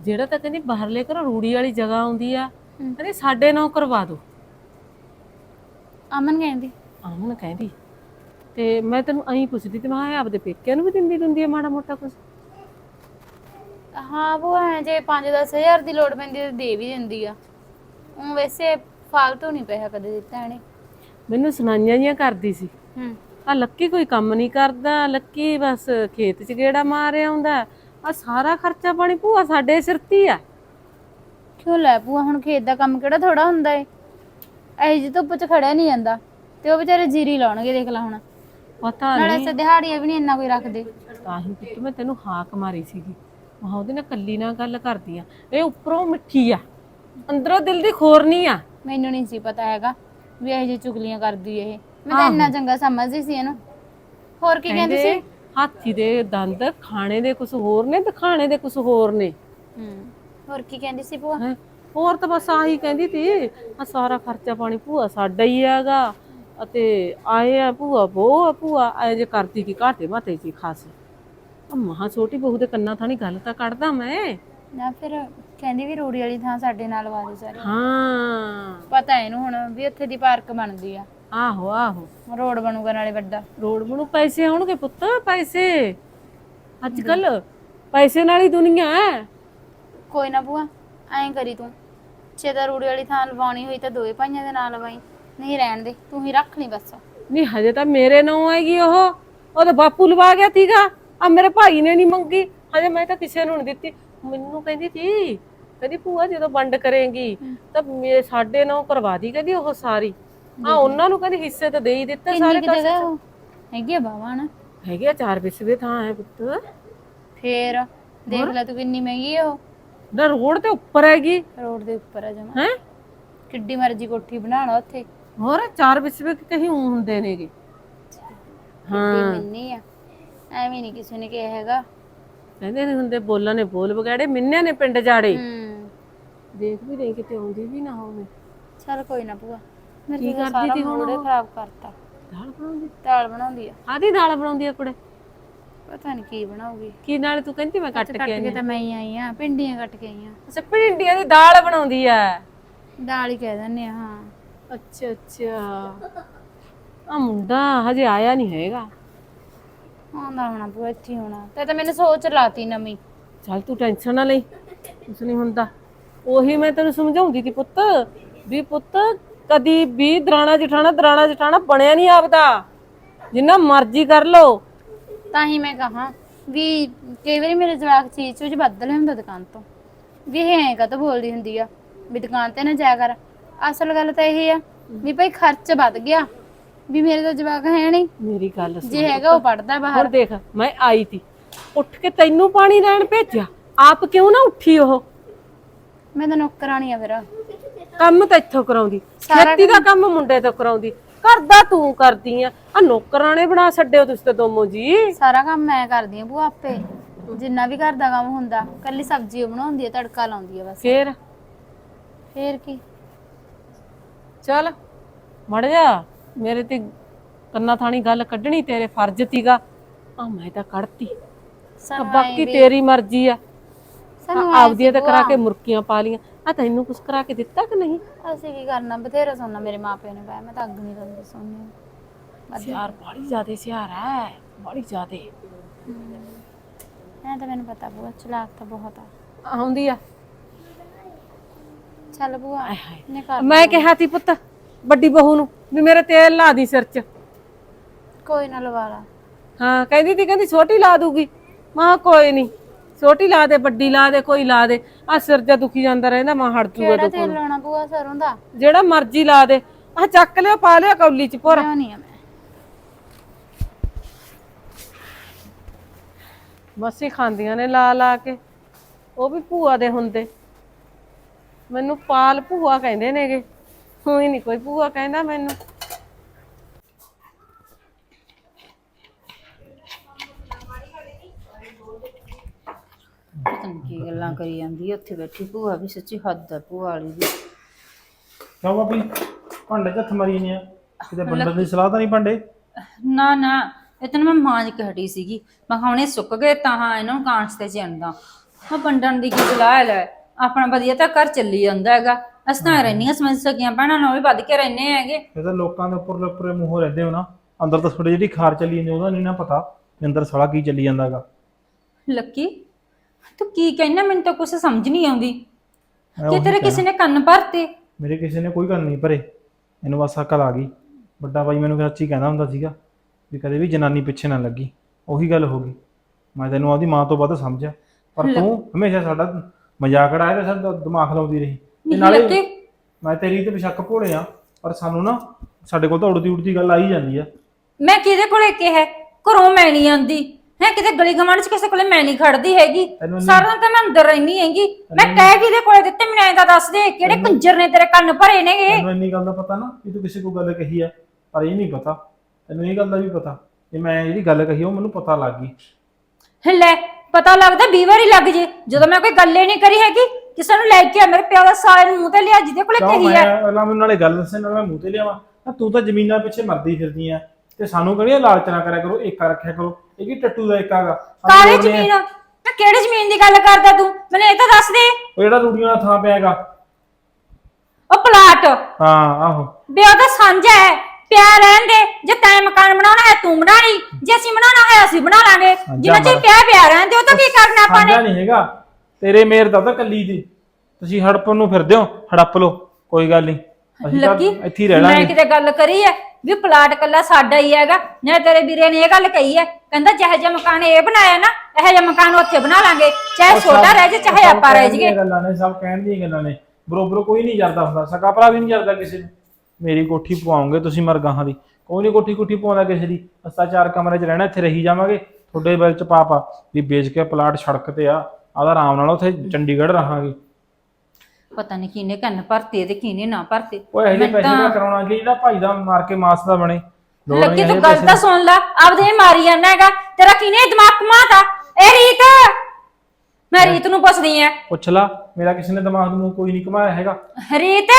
ਜਿਹੜਾ ਤਾਂ ਕਹਿੰਦੀ ਬਾਹਰਲੇ ਘਰੋਂ ਰੂੜੀ ਵਾਲੀ ਜਗ੍ਹਾ ਆਉਂਦੀ ਆ ਕਹਿੰਦੀ ਸਾਡੇ ਨਾਂ ਕਰਵਾ ਦਿਓ ਅਮਨ ਕਹਿੰਦੀ। ਆਮਨ ਕਹਿੰਦੀ ਤੇ ਮੈਂ ਤੈਨੂੰ ਐਂ ਪੁੱਛਦੀ ਤੇ ਮੈਂ ਕਿਹਾ ਆਪਦੇ ਪੇਕਿਆਂ ਨੂੰ ਵੀ ਦਿੰਦੀ ਦਿੰਦੀ ਆ ਮਾੜਾ ਮੋਟਾ ਕੁਝ ਹਾਂ ਭੂਆ ਐਂ ਜੇ 5-10000 ਦੀ ਲੋੜ ਪੈਂਦੀ ਹੈ ਤਾਂ ਦੇ ਵੀ ਦਿੰਦੀ ਆ। ਉਹ ਵੈਸੇ ਫਾਲਤੂ ਨਹੀਂ ਪੈਸਾ ਕਦੇ ਦਿੱਤਾ ਇਹਨੇ। ਮੈਨੂੰ ਸੁਣਾਈਆਂ ਜੀਆਂ ਕਰਦੀ ਸੀ। ਹੂੰ। ਆ ਲੱਕੀ ਕੋਈ ਕੰਮ ਨਹੀਂ ਕਰਦਾ ਲੱਕੀ ਬਸ ਖੇਤ 'ਚ ਗੇੜਾ ਮਾਰ ਆਉਂਦਾ ਆ ਸਾਰਾ ਖਰਚਾ ਪਾਣੀ ਭੂਆ ਸਾਡੇ ਸਿਰ ਤੇ ਹੀ ਆ। ਕਿਉਂ ਲੈ ਭੂਆ ਹੁਣ ਖੇਤ ਦਾ ਕੰਮ ਕਿਹੜਾ ਥੋੜਾ ਹੁੰਦਾ ਏ? ਇਹ ਜੀ ਧੁੱਪ 'ਚ ਖੜਿਆ ਨਹੀਂ ਜਾਂਦਾ ਤੇ ਉਹ ਵਿਚਾਰੇ ਜੀਰੀ ਲਾਉਣਗੇ ਦੇਖ ਲੈ ਹੁਣ। ਪਤਾ ਨਾਲੇ ਨਹੀਂ। ਸੇ ਦਿਹਾੜੀਆਂ ਵੀ ਨਹੀਂ ਇੰਨਾ ਕੋਈ ਰੱਖਦੇ। ਤਾਂ ਹੀ ਪੁੱਤ ਮੈਂ ਤੈਨੂੰ ਹਾਕ ਮਾਰੀ ਸੀਗੀ। ਮੈਂ ਕਿਹਾ ਉਹਦੇ ਨਾਲ ਕੱਲੀ ਨਾਲ ਗੱਲ ਕਰਦੀ ਆ। ਇਹ ਉੱਪਰੋਂ ਮਿੱਠੀ ਆ। ਅੰਦਰੋਂ ਦਿਲ ਦੀ ਖੋਰਨੀ ਆ। ਮੈਨੂੰ ਨਹੀਂ ਸੀ ਪਤਾ ਹੈਗਾ ਵੀ ਇਹ ਜੀ ਚੁਗਲੀਆਂ ਕਰਦੀ ਇਹ। ਮੈਂ ਤਾਂ ਇੰਨਾ ਚੰਗਾ ਸਮਝਦੀ ਸੀ ਇਹਨੂੰ। ਹੋਰ ਕੀ ਕਹਿੰਦੀ ਸੀ? ਹਾਥੀ ਦੇ ਦੰਦ ਖਾਣੇ ਦੇ ਕੁਝ ਹੋਰ ਨੇ ਦਿਖਾਣੇ ਦੇ ਕੁਝ ਹੋਰ ਨੇ। ਹੂੰ ਹੋਰ ਕੀ ਕਹਿੰਦੀ ਸੀ ਭੂਆ? ਹੈਂ। ਹੋਰ ਤਾਂ ਬਸ ਆਹੀ ਕਹਿੰਦੀ ਤੀ ਆ ਸਾਰਾ ਖਰਚਾ ਪਾਣੀ ਭੂਆ ਸਾਡਾ ਹੀ ਹੈਗਾ। ਅਤੇ ਆਏ ਆ ਭੂਆ ਬੋ ਆ ਭੂਆ ਐ ਜੇ ਕਰਦੀ ਕੀ ਘਾਟੇ ਮਾਤੇ ਜੀ ਖਾਸੀ। ਮਹਾ ਛੋਟੀ ਬਹੂ ਦੇ ਕੰਨਾਂ ਥਾਣੀ ਗੱਲ ਤਾਂ ਕੱਢਦਾ ਮੈਂ। ਨਾ ਫਿਰ ਕਹਿੰਦੀ ਵੀ ਰੂੜੀ ਵਾਲੀ ਥਾਂ ਸਾਡੇ ਨਾਲ ਵਾ ਦੇ ਸਾਰੇ। ਹਾਂ। ਪਤਾ ਇਹਨੂੰ ਹੁਣ ਵੀ ਉੱਥੇ ਦੀ ਪਾਰਕ ਬਣਦੀ ਆ। ਆਹੋ ਆਹੋ। ਰੋਡ ਬਣੂਗਾ ਨਾਲੇ ਵੱਡਾ। ਰੋਡ ਬਣੂ ਪੈਸੇ ਆਉਣਗੇ ਪੁੱਤ ਪੈਸੇ। ਅੱਜ ਕੱਲ ਪੈਸੇ ਨਾਲ ਹੀ ਦੁਨੀਆ ਹੈ ਕੋਈ ਨਾ ਭੂਆ ਐਂ ਕਰੀ ਤੂੰ। ਜੇ ਤਾਂ ਰੂੜੀ ਵਾਲੀ ਥਾਂ ਲਵਾਉਣੀ ਹੋਈ ਤਾਂ ਦੋਏ ਭਾਈਆਂ ਦੇ ਨਾਲ ਲਵਾਈ। ਨਹੀਂ ਰਹਿਣ ਦੇ ਤੂੰ ਹੀ ਰੱਖ ਲਈ ਬਸ। ਨਹੀਂ ਹਜੇ ਤਾਂ ਮੇਰੇ ਨਾਂ ਆਏਗੀ ਉਹ। ਉਹਦਾ ਬਾਪੂ ਲਵਾ ਗਿਆ ਸੀਗਾ। ਆ ਮੇਰੇ ਭਾਈ ਨੇ ਨਹੀਂ ਮੰਗੀ। ਹਜੇ ਮੈਂ ਤਾਂ ਕਿਸੇ ਨੂੰ ਨਹੀਂ ਦਿੱਤੀ। ਮੈਨੂੰ ਕਹਿੰਦੀ ਸੀ ਕਹਿੰਦੀ ਭੂਆ ਜਦੋਂ ਵੰਡ ਕਰੇਗੀ ਤਾਂ ਮੇ ਸਾਡੇ ਨਾਂ ਕਰਵਾ ਦੀ ਕਹਿੰਦੀ ਉਹ ਸਾਰੀ। ਆ ਉਹਨਾਂ ਨੂੰ ਕਹਿੰਦੀ ਹਿੱਸੇ ਤਾਂ ਦੇ ਹੀ ਦਿੱਤੇ ਕਿੰਨੀ ਸਾਰੇ ਕੁ ਜਗ੍ਹਾ ਉਹ? ਹੈਗੀ ਆ ਬਾਵਾ ਨਾ ਹੈਗੇ ਆ ਚਾਰ ਵਿਸਵੇ ਥਾਂ ਹੈ ਪੁੱਤ। ਫੇਰ ਦੇਖ ਲੈ ਤੂੰ ਕਿੰਨੀ ਮਹਿੰਗੀ ਆ ਉਹ। ਨਾ ਰੋਡ ਤੇ ਉੱਪਰ ਹੈਗੀ। ਰੋਡ ਦੇ ਉੱਪਰ ਆ ਜਮਾ। ਹੈ? ਕਿੱਡੀ ਮਰਜ਼ੀ ਕੋਠੀ ਬਣਾ ਲਾ ਉੱਥੇ। ਹੋਰ ਚਾਰ ਵਿਸਵੇ ਕਹੀਂ ਊਂ ਹੁੰਦੇ ਨੇਗੇ। ਹਾਂ। ਮਿੰਨੀ ਆ। ਐਵੇਂ ਨਹੀਂ ਕਿਸੇ ਨੇ ਕਿਹਾ ਹੈਗਾ। ਕਹਿੰਦੇ ਨੇ ਹੁੰਦੇ ਬੋਲਾਂ ਨੇ ਬੋਲ ਵਗਾੜੇ ਮਿੰਨਿਆਂ ਨੇ ਪਿੰਡ ਜਾੜੇ। ਹੂੰ। ਦੇਖ ਵੀ ਨਹੀਂ ਕਿਤੇ ਆਉਂਦੀ ਵੀ ਨਾ ਹੋਵੇ। ਚੱਲ ਕੋਈ ਨਾ ਭੂਆ ਮੇਰੇ ਕੀ ਤਾਂ ਕਰਦੀ ਸਾਰਾ ਤੀ ਹੁਣ ਹੀ ਖਰਾਬ ਕਰਤਾ। ਦਾਲ ਬਣਾਉਂਦੀ? ਦਾਲ ਬਣਾਉਂਦੀ ਆ। ਆਦੀ ਦਾਲ ਬਣਾਉਂਦੀ ਆ ਕੁੜੇ? ਪਤਾ ਨਹੀਂ ਕੀ ਬਣਾਉਗੀ ਕੀ ਨਾਲ ਤੂੰ ਕਹਿੰਦੀ ਮੈਂ ਕੱਟ ਕੱਟ ਕੇ ਕੇ ਤਾਂ ਮੈਂ ਹੀ ਆਈ ਆ ਭਿੰਡੀਆਂ ਕੱਟ ਕੇ ਆਈ ਆ। ਅੱਛਾ ਭਿੰਡੀਆਂ ਦੀ ਦਾਲ ਬਣਾਉਂਦੀ ਆ? ਦਾਲ ਹੀ ਕਹਿ ਦਿੰਨੇ ਆ ਹਾਂ। ਅੱਛਾ ਅੱਛਾ। ਆ ਮੁੰਡਾ ਹਜੇ ਆਇਆ ਨਹੀਂ ਹੈਗਾ। ਆਉਂਦਾ ਹੋਣਾ ਭੂਆ ਇੱਥੇ ਹੀ ਹੋਣਾ। ਤੇ ਤਾਂ ਮੈਨੂੰ ਸੋਚ ਲਾਤੀ ਨਵੀਂ। ਚੱਲ ਤੂੰ ਟੈਨਸ਼ਨ ਨਾ ਲਈ ਕੁਛ ਨਹੀਂ ਹੁੰਦਾ। ਉਹੀ ਮੈਂ ਤੈਨੂੰ ਸਮਝਾਉਂਦੀ ਸੀ ਪੁੱਤ ਵੀ ਪੁੱਤ ਕਦੀ ਵੀ ਦਰਾਣਾ ਜਠਾਣਾ ਦਰਾਣਾ ਜਠਾਣਾ ਬਣਿਆ ਨਹੀਂ ਆਪਦਾ। ਜਿੰਨਾ ਮਰਜ਼ੀ ਕਰ ਲੋ ਤਾਂ ਹੀ ਮੈਂ ਕਹਾ ਵੀ ਕਈ ਵਾਰੀ ਮੇਰੇ ਜਵਾਕ ਚੀਜ਼ ਚੂਜ ਬਦਲ ਹੁੰਦਾ ਦੁਕਾਨ ਤੋਂ। ਵੀ ਇਹ ਐਂ ਕਾ ਬੋਲਦੀ ਹੁੰਦੀ ਆ ਵੀ ਦੁਕਾਨ ਤੇ ਨਾ ਜਾਇਆ ਕਰ। ਅਸਲ ਗੱਲ ਤਾਂ ਇਹ ਆ ਵੀ ਭਾਈ ਖਰਚ ਵੱਧ ਗਿਆ। ਵੀ ਮੇਰੇ ਤਾਂ ਜਵਾਕ ਹੈ ਨਹੀਂ। ਮੇਰੀ ਗੱਲ ਸੁਣ ਜੇ ਹੈਗਾ ਉਹ ਪੜਦਾ ਬਾਹਰ ਹੁਣ ਦੇਖ ਮੈਂ ਆਈ ਤੀ। ਉੱਠ ਕੇ ਤੈਨੂੰ ਪਾਣੀ ਲੈਣ ਭੇਜਿਆ। ਆਪ ਕਿਉਂ ਨਾ ਉੱਠੀ ਉਹ? ਮੈਂ ਤਾਂ ਨੌਕਰਾਣੀ ਆ ਫਿਰ। ਕੰਮ ਤਾਂ ਇੱਥੋਂ ਕਰਾਉਂਦੀ। ਸਾਰਾ ਖੇਤੀ ਦਾ ਕੰਮ ਮੁੰਡੇ ਤੋਂ ਕਰਾਉਂਦੀ। ਕਰਦਾ ਤੂੰ ਕਰਦੀ ਆ। ਆ ਨੌਕਰਾਂ ਨੇ ਬਣਾ ਛੱਡਿਓ ਤੁਸੀਂ ਤਾਂ ਦੋਮੋ ਜੀ। ਸਾਰਾ ਕੰਮ ਮੈਂ ਕਰਦੀ ਆ ਭੂਆ ਆਪੇ। ਜਿੰਨਾ ਵੀ ਘਰ ਦਾ ਕੰਮ ਹੁੰਦਾ ਕੱਲੀ ਸਬਜ਼ੀ ਉਹ ਬਣਾਉਂਦੀ ਆ ਤੜਕਾ ਲਾਉਂਦੀ ਆ ਬਸ। ਫੇਰ? ਫੇਰ ਕੀ? ਚੱਲ ਮੜ ਜਾ। ਮੇਰੇ ਤੇ ਕੰਨਾ ਥਾਣੀ ਗੱਲ ਕੱਢਣੀ ਤੇਰੇ ਫਰਜ਼ ਤੀਗਾ। ਆ ਮੈਂ ਤਾਂ ਕੱਢਤੀ। ਆ ਸਾਨੂੰ ਬਾਕੀ ਤੇਰੀ ਮਰਜ਼ੀ ਆ। ਸਾਨੂੰ ਆਪਦੀਆਂ ਤਾਂ ਕਰਾ ਕੇ ਮੁਰਕੀਆਂ ਪਾ ਲੀਆਂ ਆ ਤੈਨੂੰ ਕੁਛ ਕਰਾ ਕੇ ਦਿੱਤਾ ਕਿ ਨਹੀਂ? ਅਸੀਂ ਕੀ ਕਰਨਾ? ਬਥੇਰਾ ਸੋਨਾ ਮੇਰੇ ਮਾਪਿਆਂ ਨੇ ਪਾਇਆ। ਮੈਂ ਤਾਂ ਅੱਗ ਨਹੀਂ ਲਾਉਂਦੀ ਸੋਨੇ ਨੂੰ। ਸਿਆਰ ਬਾੜੀ ਜ਼ਿਆਦੇ ਸਿਆਰ ਹੈ ਬਾੜੀ ਜ਼ਿਆਦੇ। ਐਂ ਤਾਂ ਮੈਨੂੰ ਪਤਾ ਬੂਆ ਚਲਾਕ ਤਾਂ ਬਹੁਤ ਆ। ਆਉਂਦੀ ਆ। ਚੱਲ ਬੂਆ ਨੇ ਕਰ ਮੈਂ ਕਿਹਾ ਤੀ ਪੁੱਤ ਵੱਡੀ ਬਹੂ ਨੂੰ ਵੀ ਮੇਰੇ ਤੇਲ ਲਾ ਦੀ ਸਿਰ 'ਚ। ਕੋਈ ਨਾ ਲਵਾ ਲਾ। ਹਾਂ ਕਹਿੰਦੀ ਤੀ ਕਹਿੰਦੀ ਛੋਟੀ ਲਾ ਦੂਗੀ। ਮਾਂ ਕੋਈ ਨਹੀਂ ਛੋਟੀ ਲਾ ਦੇ ਵੱਡੀ ਲਾ ਦੇ ਕੋਈ ਲਾ ਦੇ। ਆ ਸਿਰ ਜਾ ਦੁਖੀ ਜਾਂਦਾ ਰਹਿੰਦਾ ਮਾਂ ਹਟ ਜੂਗਾ ਕਿਹੜਾ ਤੇਲ ਲਾਉਣਾ ਬੂਆ ਸਰੋਂ ਦਾ? ਜਿਹੜਾ ਮਰਜ਼ੀ ਲਾ ਦੇ। ਆ ਚੱਕ ਲਿਆ ਪਾ ਲਿਆ ਕੌਲੀ 'ਚ ਭੋਰਾ। ਨਹੀਂ ਆ ਮੈਂ। ਬਸ ਹੀ ਖਾਂਦੀਆਂ ਨੇ ਲਾ ਲਾ ਕੇ। ਉਹ ਵੀ ਭੂਆ ਦੇ ਹੁੰਦੇ। ਮੈਨੂੰ ਪਾਲ ਭੂਆ ਕਹਿੰਦੇ ਨੇਗੇ। ਹੋਈ ਨਹੀਂ ਕੋਈ ਭੂਆ ਕਹਿੰਦਾ ਮੈਨੂੰ ਪਤਾ ਕੀ ਗੱਲਾਂ ਕਰੀ ਜਾਂਦੀ ਆ, ਉੱਥੇ ਬੈਠੀ ਭੂਆ ਵੀ ਸੱਚੀ ਹੱਦ ਆ ਭੂਆ ਵਾਲੀ ਵੀ। ਕਿਉਂ ਬਾਬੀ ਭਾਂਡੇ ਚ ਹੱਥ ਮਾਰੀ ਨੇ ਕਿਤੇ ਬੰਦਨ ਦੀ ਸਲਾਹ ਤਾਂ ਨਹੀਂ ਭਾਂਡੇ? ਨਾ ਨਾ ਇਹ ਤਾਂ ਨਾ ਮੈਂ ਮਾਂਜ ਕੇ ਹਟੀ ਸੀਗੀ। ਮੈਂ ਕਿਹਾ ਹੁਣ ਸੁੱਕ ਗਏ ਤਾਂ ਹਾਂ ਇਹਨਾਂ ਨੂੰ ਕਾਂਚ ਤੇ ਚਿੰਦਾ ਹਾਂ ਵੰਡਣ ਦੀ ਕੀ ਸਲਾਹ ਲੈ ਆਪਣਾ ਵਧੀਆ ਤਾਂ ਘਰ ਚੱਲੀ ਜਾਂਦਾ ਹੈਗਾ। ਅਸੀਂ ਤਾਂ ਰਹਿੰਦੀਆਂ ਸਮਝ ਸਕੀਆਂ ਭੈਣਾਂ ਨਾਲ ਵੀ ਵੱਧ ਕੇ ਰਹਿੰਦੇ ਹੈਗੇ। ਇਹ ਤਾਂ ਲੋਕਾਂ ਦੇ ਉੱਪਰ ਉੱਪਰ ਮੂੰਹ ਰਹਿੰਦੇ ਹੋ ਨਾ। ਅੰਦਰ ਤਾਂ ਤੁਹਾਡੇ ਜਿਹੜੀ ਖਾਰ ਚੱਲੀ ਜਾਂਦੀ ਉਹਦਾ ਨਹੀਂ ਨਾ ਪਤਾ ਅੰਦਰ ਸੜਾ ਕੀ ਚੱਲੀ ਜਾਂਦਾਗਾ ਲੱਕੀ ਤੂੰ ਕੀ ਕਹਿਣਾ ਮੈਨੂੰ ਤਾਂ ਕੁਝ ਸਮਝ ਨਹੀਂ ਆਉਂਦੀ। ਕਿ ਤੇਰੇ ਕਿਸੇ ਨੇ ਕੰਨ ਭਰਤੇ? ਮੇਰੇ ਕਿਸੇ ਨੇ ਕੋਈ ਗੱਲ ਨਹੀਂ ਭਰੇ। ਇਹਨੂੰ ਬਸ ਅਕਲ ਆ ਗਈ। ਵੱਡਾ ਭਾਈ ਮੈਨੂੰ ਸੱਚੀ ਕਹਿੰਦਾ ਹੁੰਦਾ ਸੀਗਾ ਵੀ ਕਦੇ ਵੀ ਜਨਾਨੀ ਪਿੱਛੇ ਨਾ ਲੱਗੀ। ਉਹੀ ਗੱਲ ਹੋ ਗਈ। ਮੈਂ ਤੈਨੂੰ ਆਪਦੀ ਮਾਂ ਤੋਂ ਵੱਧ ਸਮਝਿਆ। ਪਰ ਤੂੰ ਹਮੇਸ਼ਾ ਸਾਡਾ ਮਜ਼ਾਕ ਉਡਾਇਆ ਤੇ ਸਾਡਾ ਦਿਮਾਗ ਲਾਉਂਦੀ ਰਹੀ। ਤੇ ਨਹੀਂ ਨਾਲੇ ਮੈਂ ਤੇਰੀ ਤੇ ਬੇਸ਼ੱਕ ਭੋਲੇ ਆ ਪਰ ਸਾਨੂੰ ਨਾ ਸਾਡੇ ਕੋਲ ਤਾਂ ਉੜਦੀ ਉੜਦੀ ਗੱਲ ਆਈ ਜਾਂਦੀ ਆ। ਮੈਂ ਕਿਹਦੇ ਕੋਲੇ ਕਿਹਾ? ਘਰੋਂ ਮੈਂ ਨਹੀਂ ਆਂਦੀ ਹੈ ਕਿਤੇ ਗਲੀ ਗਮਾਂਡ ਚ ਕਿਸੇ ਕੋਲੇ ਮੈਂ ਨਹੀਂ ਖੜਦੀ ਹੈਗੀ। ਤੈਨੂੰ ਇੰਨੀ- ਸਾਰਾ ਦਿਨ ਤਾਂ ਮੈਂ ਅੰਦਰ ਰਹਿਣੀ ਹੈਗੀ। ਮੈਂ ਕਹਿ ਕਿਹਦੇ ਕੋਲੇ ਦਿੱਤੇ? ਮੈਨੂੰ ਐਂ ਤਾਂ ਦੱਸ ਦੇ ਕਿਹੜੇ ਕੰਜਰ ਨੇ ਤੇਰੇ ਕੰਨ ਭਰੇ ਨੇਗੇ? ਤੈਨੂੰ ਇੰਨੀ ਗੱਲ ਦਾ ਪਤਾ ਨਾ ਕਿ ਤੂੰ ਕਿਸੇ ਕੋਲ ਗੱਲ ਕਹੀ ਆ ਪਰ ਇਹ ਨਹੀਂ ਪਤਾ। ਤੈਨੂੰ ਇਹ ਗੱਲ ਦਾ ਵੀ ਪਤਾ ਕਿ ਮੈਂ ਜਿਹੜੀ ਗੱਲ ਕਹੀ ਉਹ ਮੈਨੂੰ ਪਤਾ ਲੱਗ ਗਈ। ਲੈ ਪਤਾ ਲੱਗਦਾ 20 ਵਾਰੀ ਲੱਗ ਜੇ। ਜਦੋਂ ਮੈਂ ਕੋਈ ਗੱਲ ਹੀ ਨਹੀਂ ਕਰੀ ਹੈਗੀ ਕਿਸੇ ਨੂੰ ਲੈ ਕੇ ਆ ਮੇਰੇ ਪਿਓ ਦਾ ਨੂੰ ਮੂੰਹ ਤੇ ਲਿਆ ਜਿਹਦੇ ਕੋਲੇ ਕਿਉਂ ਕਹੀ ਮੈਂ ਆ ਪਹਿਲਾਂ ਮੈਨੂੰ ਨਾਲੇ ਗੱਲ ਦੱਸੇ ਨਾਲ ਮੈਂ ਮੂੰਹ ਤੇ ਲਿਆਵਾਂ। ਤਾਂ ਤੂੰ ਤਾਂ ਜ਼ਮੀਨਾਂ ਪਿੱਛੇ ਮਰਦੀ ਫਿਰਦੀ ਆ ਤੇ ਸਾਨੂੰ ਕਿਹੜੀਆਂ ਲਾਲਚ ਨਾ ਕਰਿਆ ਕਰੋ ਏਕਾ ਰੱਖਿਆ ਕਰੋ। ਇਹ ਕੀ ਟੱਟੂ ਦਾ ਏਕਾ ਗਾ? ਸਾਨੂੰ ਕਾਲੇ ਲੋੜ ਨਹੀਂ ਮੈਂ ਕਿਹੜੀ ਜ਼ਮੀਨ ਦੀ ਗੱਲ ਕਰਦਾ ਤੂੰ? ਮੈਨੂੰ ਇਹ ਤਾਂ ਦੱਸ ਦੇ। ਉਹ ਜਿਹੜਾ ਰੂੜੀਆਂ ਦਾ ਥਾਂ ਪਿਆਗਾ ਉਹ ਪਲਾਟ। ਹਾਂ ਆਹੋ। ਬੇ ਉਹਦਾ ਸਾਂਝਾ ਹੈ। ਪਿਆ ਰਹਿਣ ਦੇ। ਜੇ ਤੈਂ ਮਕਾਨ ਬਣਾਉਣਾ ਹੈ ਤੂੰ ਬਣਾ ਲਈ ਜੇ ਅਸੀਂ ਬਣਾਉਣਾ ਹੈ ਅਸੀਂ ਬਣਾ ਲਾਂਗੇ। ਜਿੰਨਾ ਚਿਰ ਪਿਆ ਪਿਆ ਰਹਿਣ ਦੇ ਉਹ ਤਾਂ ਕੀ ਕਰਨਾ ਆਪਾਂ ਨੇ? ਸਾਂਝਾ ਨਹੀਂ ਹੈਗਾ। ਤੇਰੇ ਮੇਰ ਦਾ ਤਾਂ ਕੱਲੀ ਦੀ। ਤੁਸੀਂ ਹੜਪਣ ਨੂੰ ਫਿਰਦੇ ਹੋ ਹੜੱਪ ਲੋ ਕੋਈ ਗੱਲ ਨਹੀਂ। ਅਸੀਂ ਤਾਂ ਇੱਥੇ ਹੀ ਰਹਿ ਮੈਂ ਲਾਂਗੇ ਕਿਤੇ ਗੱਲ ਕਰੀ ਹੈ ਵੀ ਪਲਾਟ ਕੱਲਾ ਸਾਡਾ ਹੀ ਹੈਗਾ ਨਾ ਤੇਰੇ ਵੀਰੇ ਨੇ ਇਹ ਗੱਲ ਕਹੀ ਹੈ ਕਹਿੰਦਾ ਜਿਹੋ ਜਿਹਾ ਮਕਾਨ ਇਹ ਬਣਾਇਆ ਨਾ ਇਹੋ ਜਿਹਾ ਮਕਾਨ ਉੱਥੇ ਬਣਾ ਲਾਂਗੇ। ਚਾਹੇ ਛੋਟਾ ਰਹਿ ਜੇ ਚਾਹੇ ਆਪਾਂ ਰਹਿ ਦੀਆਂ ਗੱਲਾਂ ਨੇ ਸਭ ਕਹਿਣ ਦੀਆਂ ਗੱਲਾਂ ਨੇ। ਬਰੋਬਰ ਕੋਈ ਨਹੀਂ ਜਰਦਾ ਹੁੰਦਾ ਸਕਾ ਭਰਾ ਵੀ ਨਹੀਂ ਜਰਦਾ ਕਿਸੇ ਨੂੰ। ਮੇਰੀ ਕੋਠੀ ਪਵਾਉਂਗੇ ਤੁਸੀਂ ਮਰਗਾਹਾਂ ਦੀ। ਕੋਈ ਨਹੀਂ ਕੋਠੀ ਕੋਠੀ ਪਵਾਉਂਦਾ ਕਿਸੇ ਦੀ। ਅਸਤਾ ਚਾਰ ਕਮਰੇ 'ਚ ਰਹਿਣਾ ਇੱਥੇ ਰਹੀ ਜਾਵਾਂਗੇ। ਤੁਹਾਡੇ ਬਿੱਲ 'ਚ ਪਾਪਾ ਵੀ ਵੇਚ ਕੇ ਪਲਾਟ ਸੜਕ ਤੇ ਆ। ਆਦਾ ਆਰਾਮ ਨਾਲ ਉੱਥੇ ਚੰਡੀਗੜ੍ਹ ਰਹਾਂਗੇ। ਪਤਾ ਨਹੀਂ ਕਿਹਨੇ ਕੰਨ ਭਰਤੇ ਤੇ ਕਿਹਨੇ ਨਾ ਭਰਤੇ। ਉਹ ਇਹੋ ਜਿਹੇ ਮੈਂ ਪੈਸੇ ਦਾ ਕਰਾਉਣਾ ਕਿ ਜਿਹੜਾ ਭਾਈ ਦਾ ਮਾਰ ਕੇ ਮਾਸ ਦਾ ਬਣੇ। ਲੱਗੀ ਤੂੰ ਗੱਲ ਤਾਂ ਸੁਣ ਲੈ ਆਪਦੇ ਮਾਰੀ ਜਾਂਦਾ ਹੈਗਾ। ਤੇਰਾ ਕਿਹਨੇ ਦਿਮਾਗ ਘੁਮਾਤਾ? ਇਹ ਰੀਤ ਮੈਂ ਰੀਤ ਨੂੰ ਪੁੱਛਦੀ ਆ ਪੁੱਛ ਲਾ ਮੇਰਾ ਕਿਸੇ ਨੇ ਦਿਮਾਗ ਨੂੰ ਕੋਈ ਨਹੀਂ ਘੁਮਾਇਆ ਹੈਗਾ। ਰੀਤ!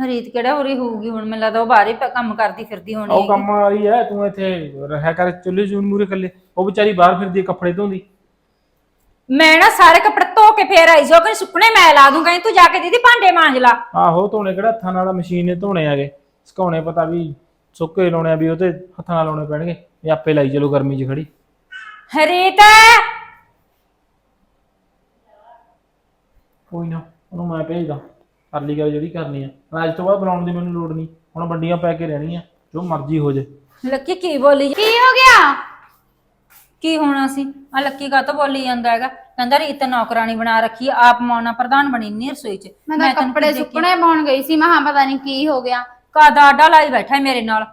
ਰੀਤ ਕਿਹੜਾ ਰਹੀ ਹੋਊਗੀ ਹੁਣ? ਮੈਨੂੰ ਲੱਗਦਾ ਉਹ ਬਾਹਰ ਹੀ ਪ- ਕੰਮ ਕਰਦੀ ਫਿਰਦੀ ਹੋਣੀ ਉਹ ਹੈਗੀ। ਕੰਮ ਵਾਲੀ ਹੈ ਤੂੰ ਇੱਥੇ ਰਹਿ ਕਰ ਚੁੱਲ੍ਹੇ ਜੂਨ ਮੂਰੇ ਕੱਲੇ ਉਹ ਵਿਚਾਰੀ ਬਾਹਰ ਫਿਰਦੀ ਕੱਪੜੇ ਧੋਂਦੀ। ਮੈਂ ਨਾ ਸਾਰੇ ਕੱਪੜੇ ਧੋ ਕੇ ਫੇਰ ਆਈ ਜੋ ਕਿ ਸੁੱਕਣੇ ਮੈਂ ਲਾ ਦੂੰਗਾ ਤੂੰ ਜਾ ਕੇ ਦੀਦੀ ਭਾਂਡੇ ਮਾਂਜ ਲਾ। ਆਹੋ ਧੋਣੇ ਕਿਹੜਾ? ਹੱਥਾਂ ਨਾਲ ਮਸ਼ੀਨ ਨੇ ਧੋਣੇ ਆਗੇ ਸੁਕਾਉਣੇ ਪਤਾ ਵੀ ਸੁੱਕੇ ਲਾਉਣੇ ਆ ਵੀ ਉਹ ਤੇ ਹੱਥਾਂ ਨਾਲ ਲਾਉਣੇ ਪੈਣਗੇ। ਇਹ ਆਪੇ ਲਾਈ ਚਲੋ ਗਰਮੀ 'ਚ ਖੜੀ। ਰੀਤ ਕੋਈ ਨਾ ਉਹਨੂੰ ਮੈਂ ਭੇਜਦਾ। ਕਰ ਲਈ ਗੱਲ ਜਿਹੜੀ ਕਰਨੀ ਆ। ਹੁਣ ਅੱਜ ਤੋਂ ਬਾਅਦ ਬੁਲਾਉਣ ਦੀ ਮੈਨੂੰ ਲੋੜ ਨਹੀਂ। ਹੁਣ ਵੱਡੀਆਂ ਪੈ ਕੇ ਰਹਿਣੀਆਂ ਜੋ ਮਰਜ਼ੀ ਹੋ ਜੇ। ਲੱਕੀ ਕੀ ਬੋਲੀ? ਜੀ? ਕੀ ਹੋ ਗਿਆ? ਕੀ ਹੋਣਾ ਸੀ? ਆ ਲੱਕੀ ਕਾ ਤਾਂ ਬੋਲੀ ਜਾਂਦਾ ਹੈਗਾ? ਕਹਿੰਦਾ ਰੀਤ ਨੌਕਰਾਨੀ ਬਣਾ ਰੱਖੀ ਆ, ਆਪ ਮਾਉਣਾ ਪ੍ਰਧਾਨ ਬਣੀ ਨਹੀਂ ਰਸੋਈ ਚ। ਮੈਂ ਤਾਂ ਤੈਨੂੰ ਕੱਪੜੇ ਦੇਖ ਸੁੱਕਣੇ ਪਾਉਣ ਗਈ ਸੀ ਮਹਾ ਪਤਾ ਨਹੀਂ ਕੀ ਹੋ ਗਿਆ। ਕਾਦਾ ਆਡਾ ਲਾਈ ਬੈਠਾ ਹੈ ਮੇਰੇ ਨਾਲ?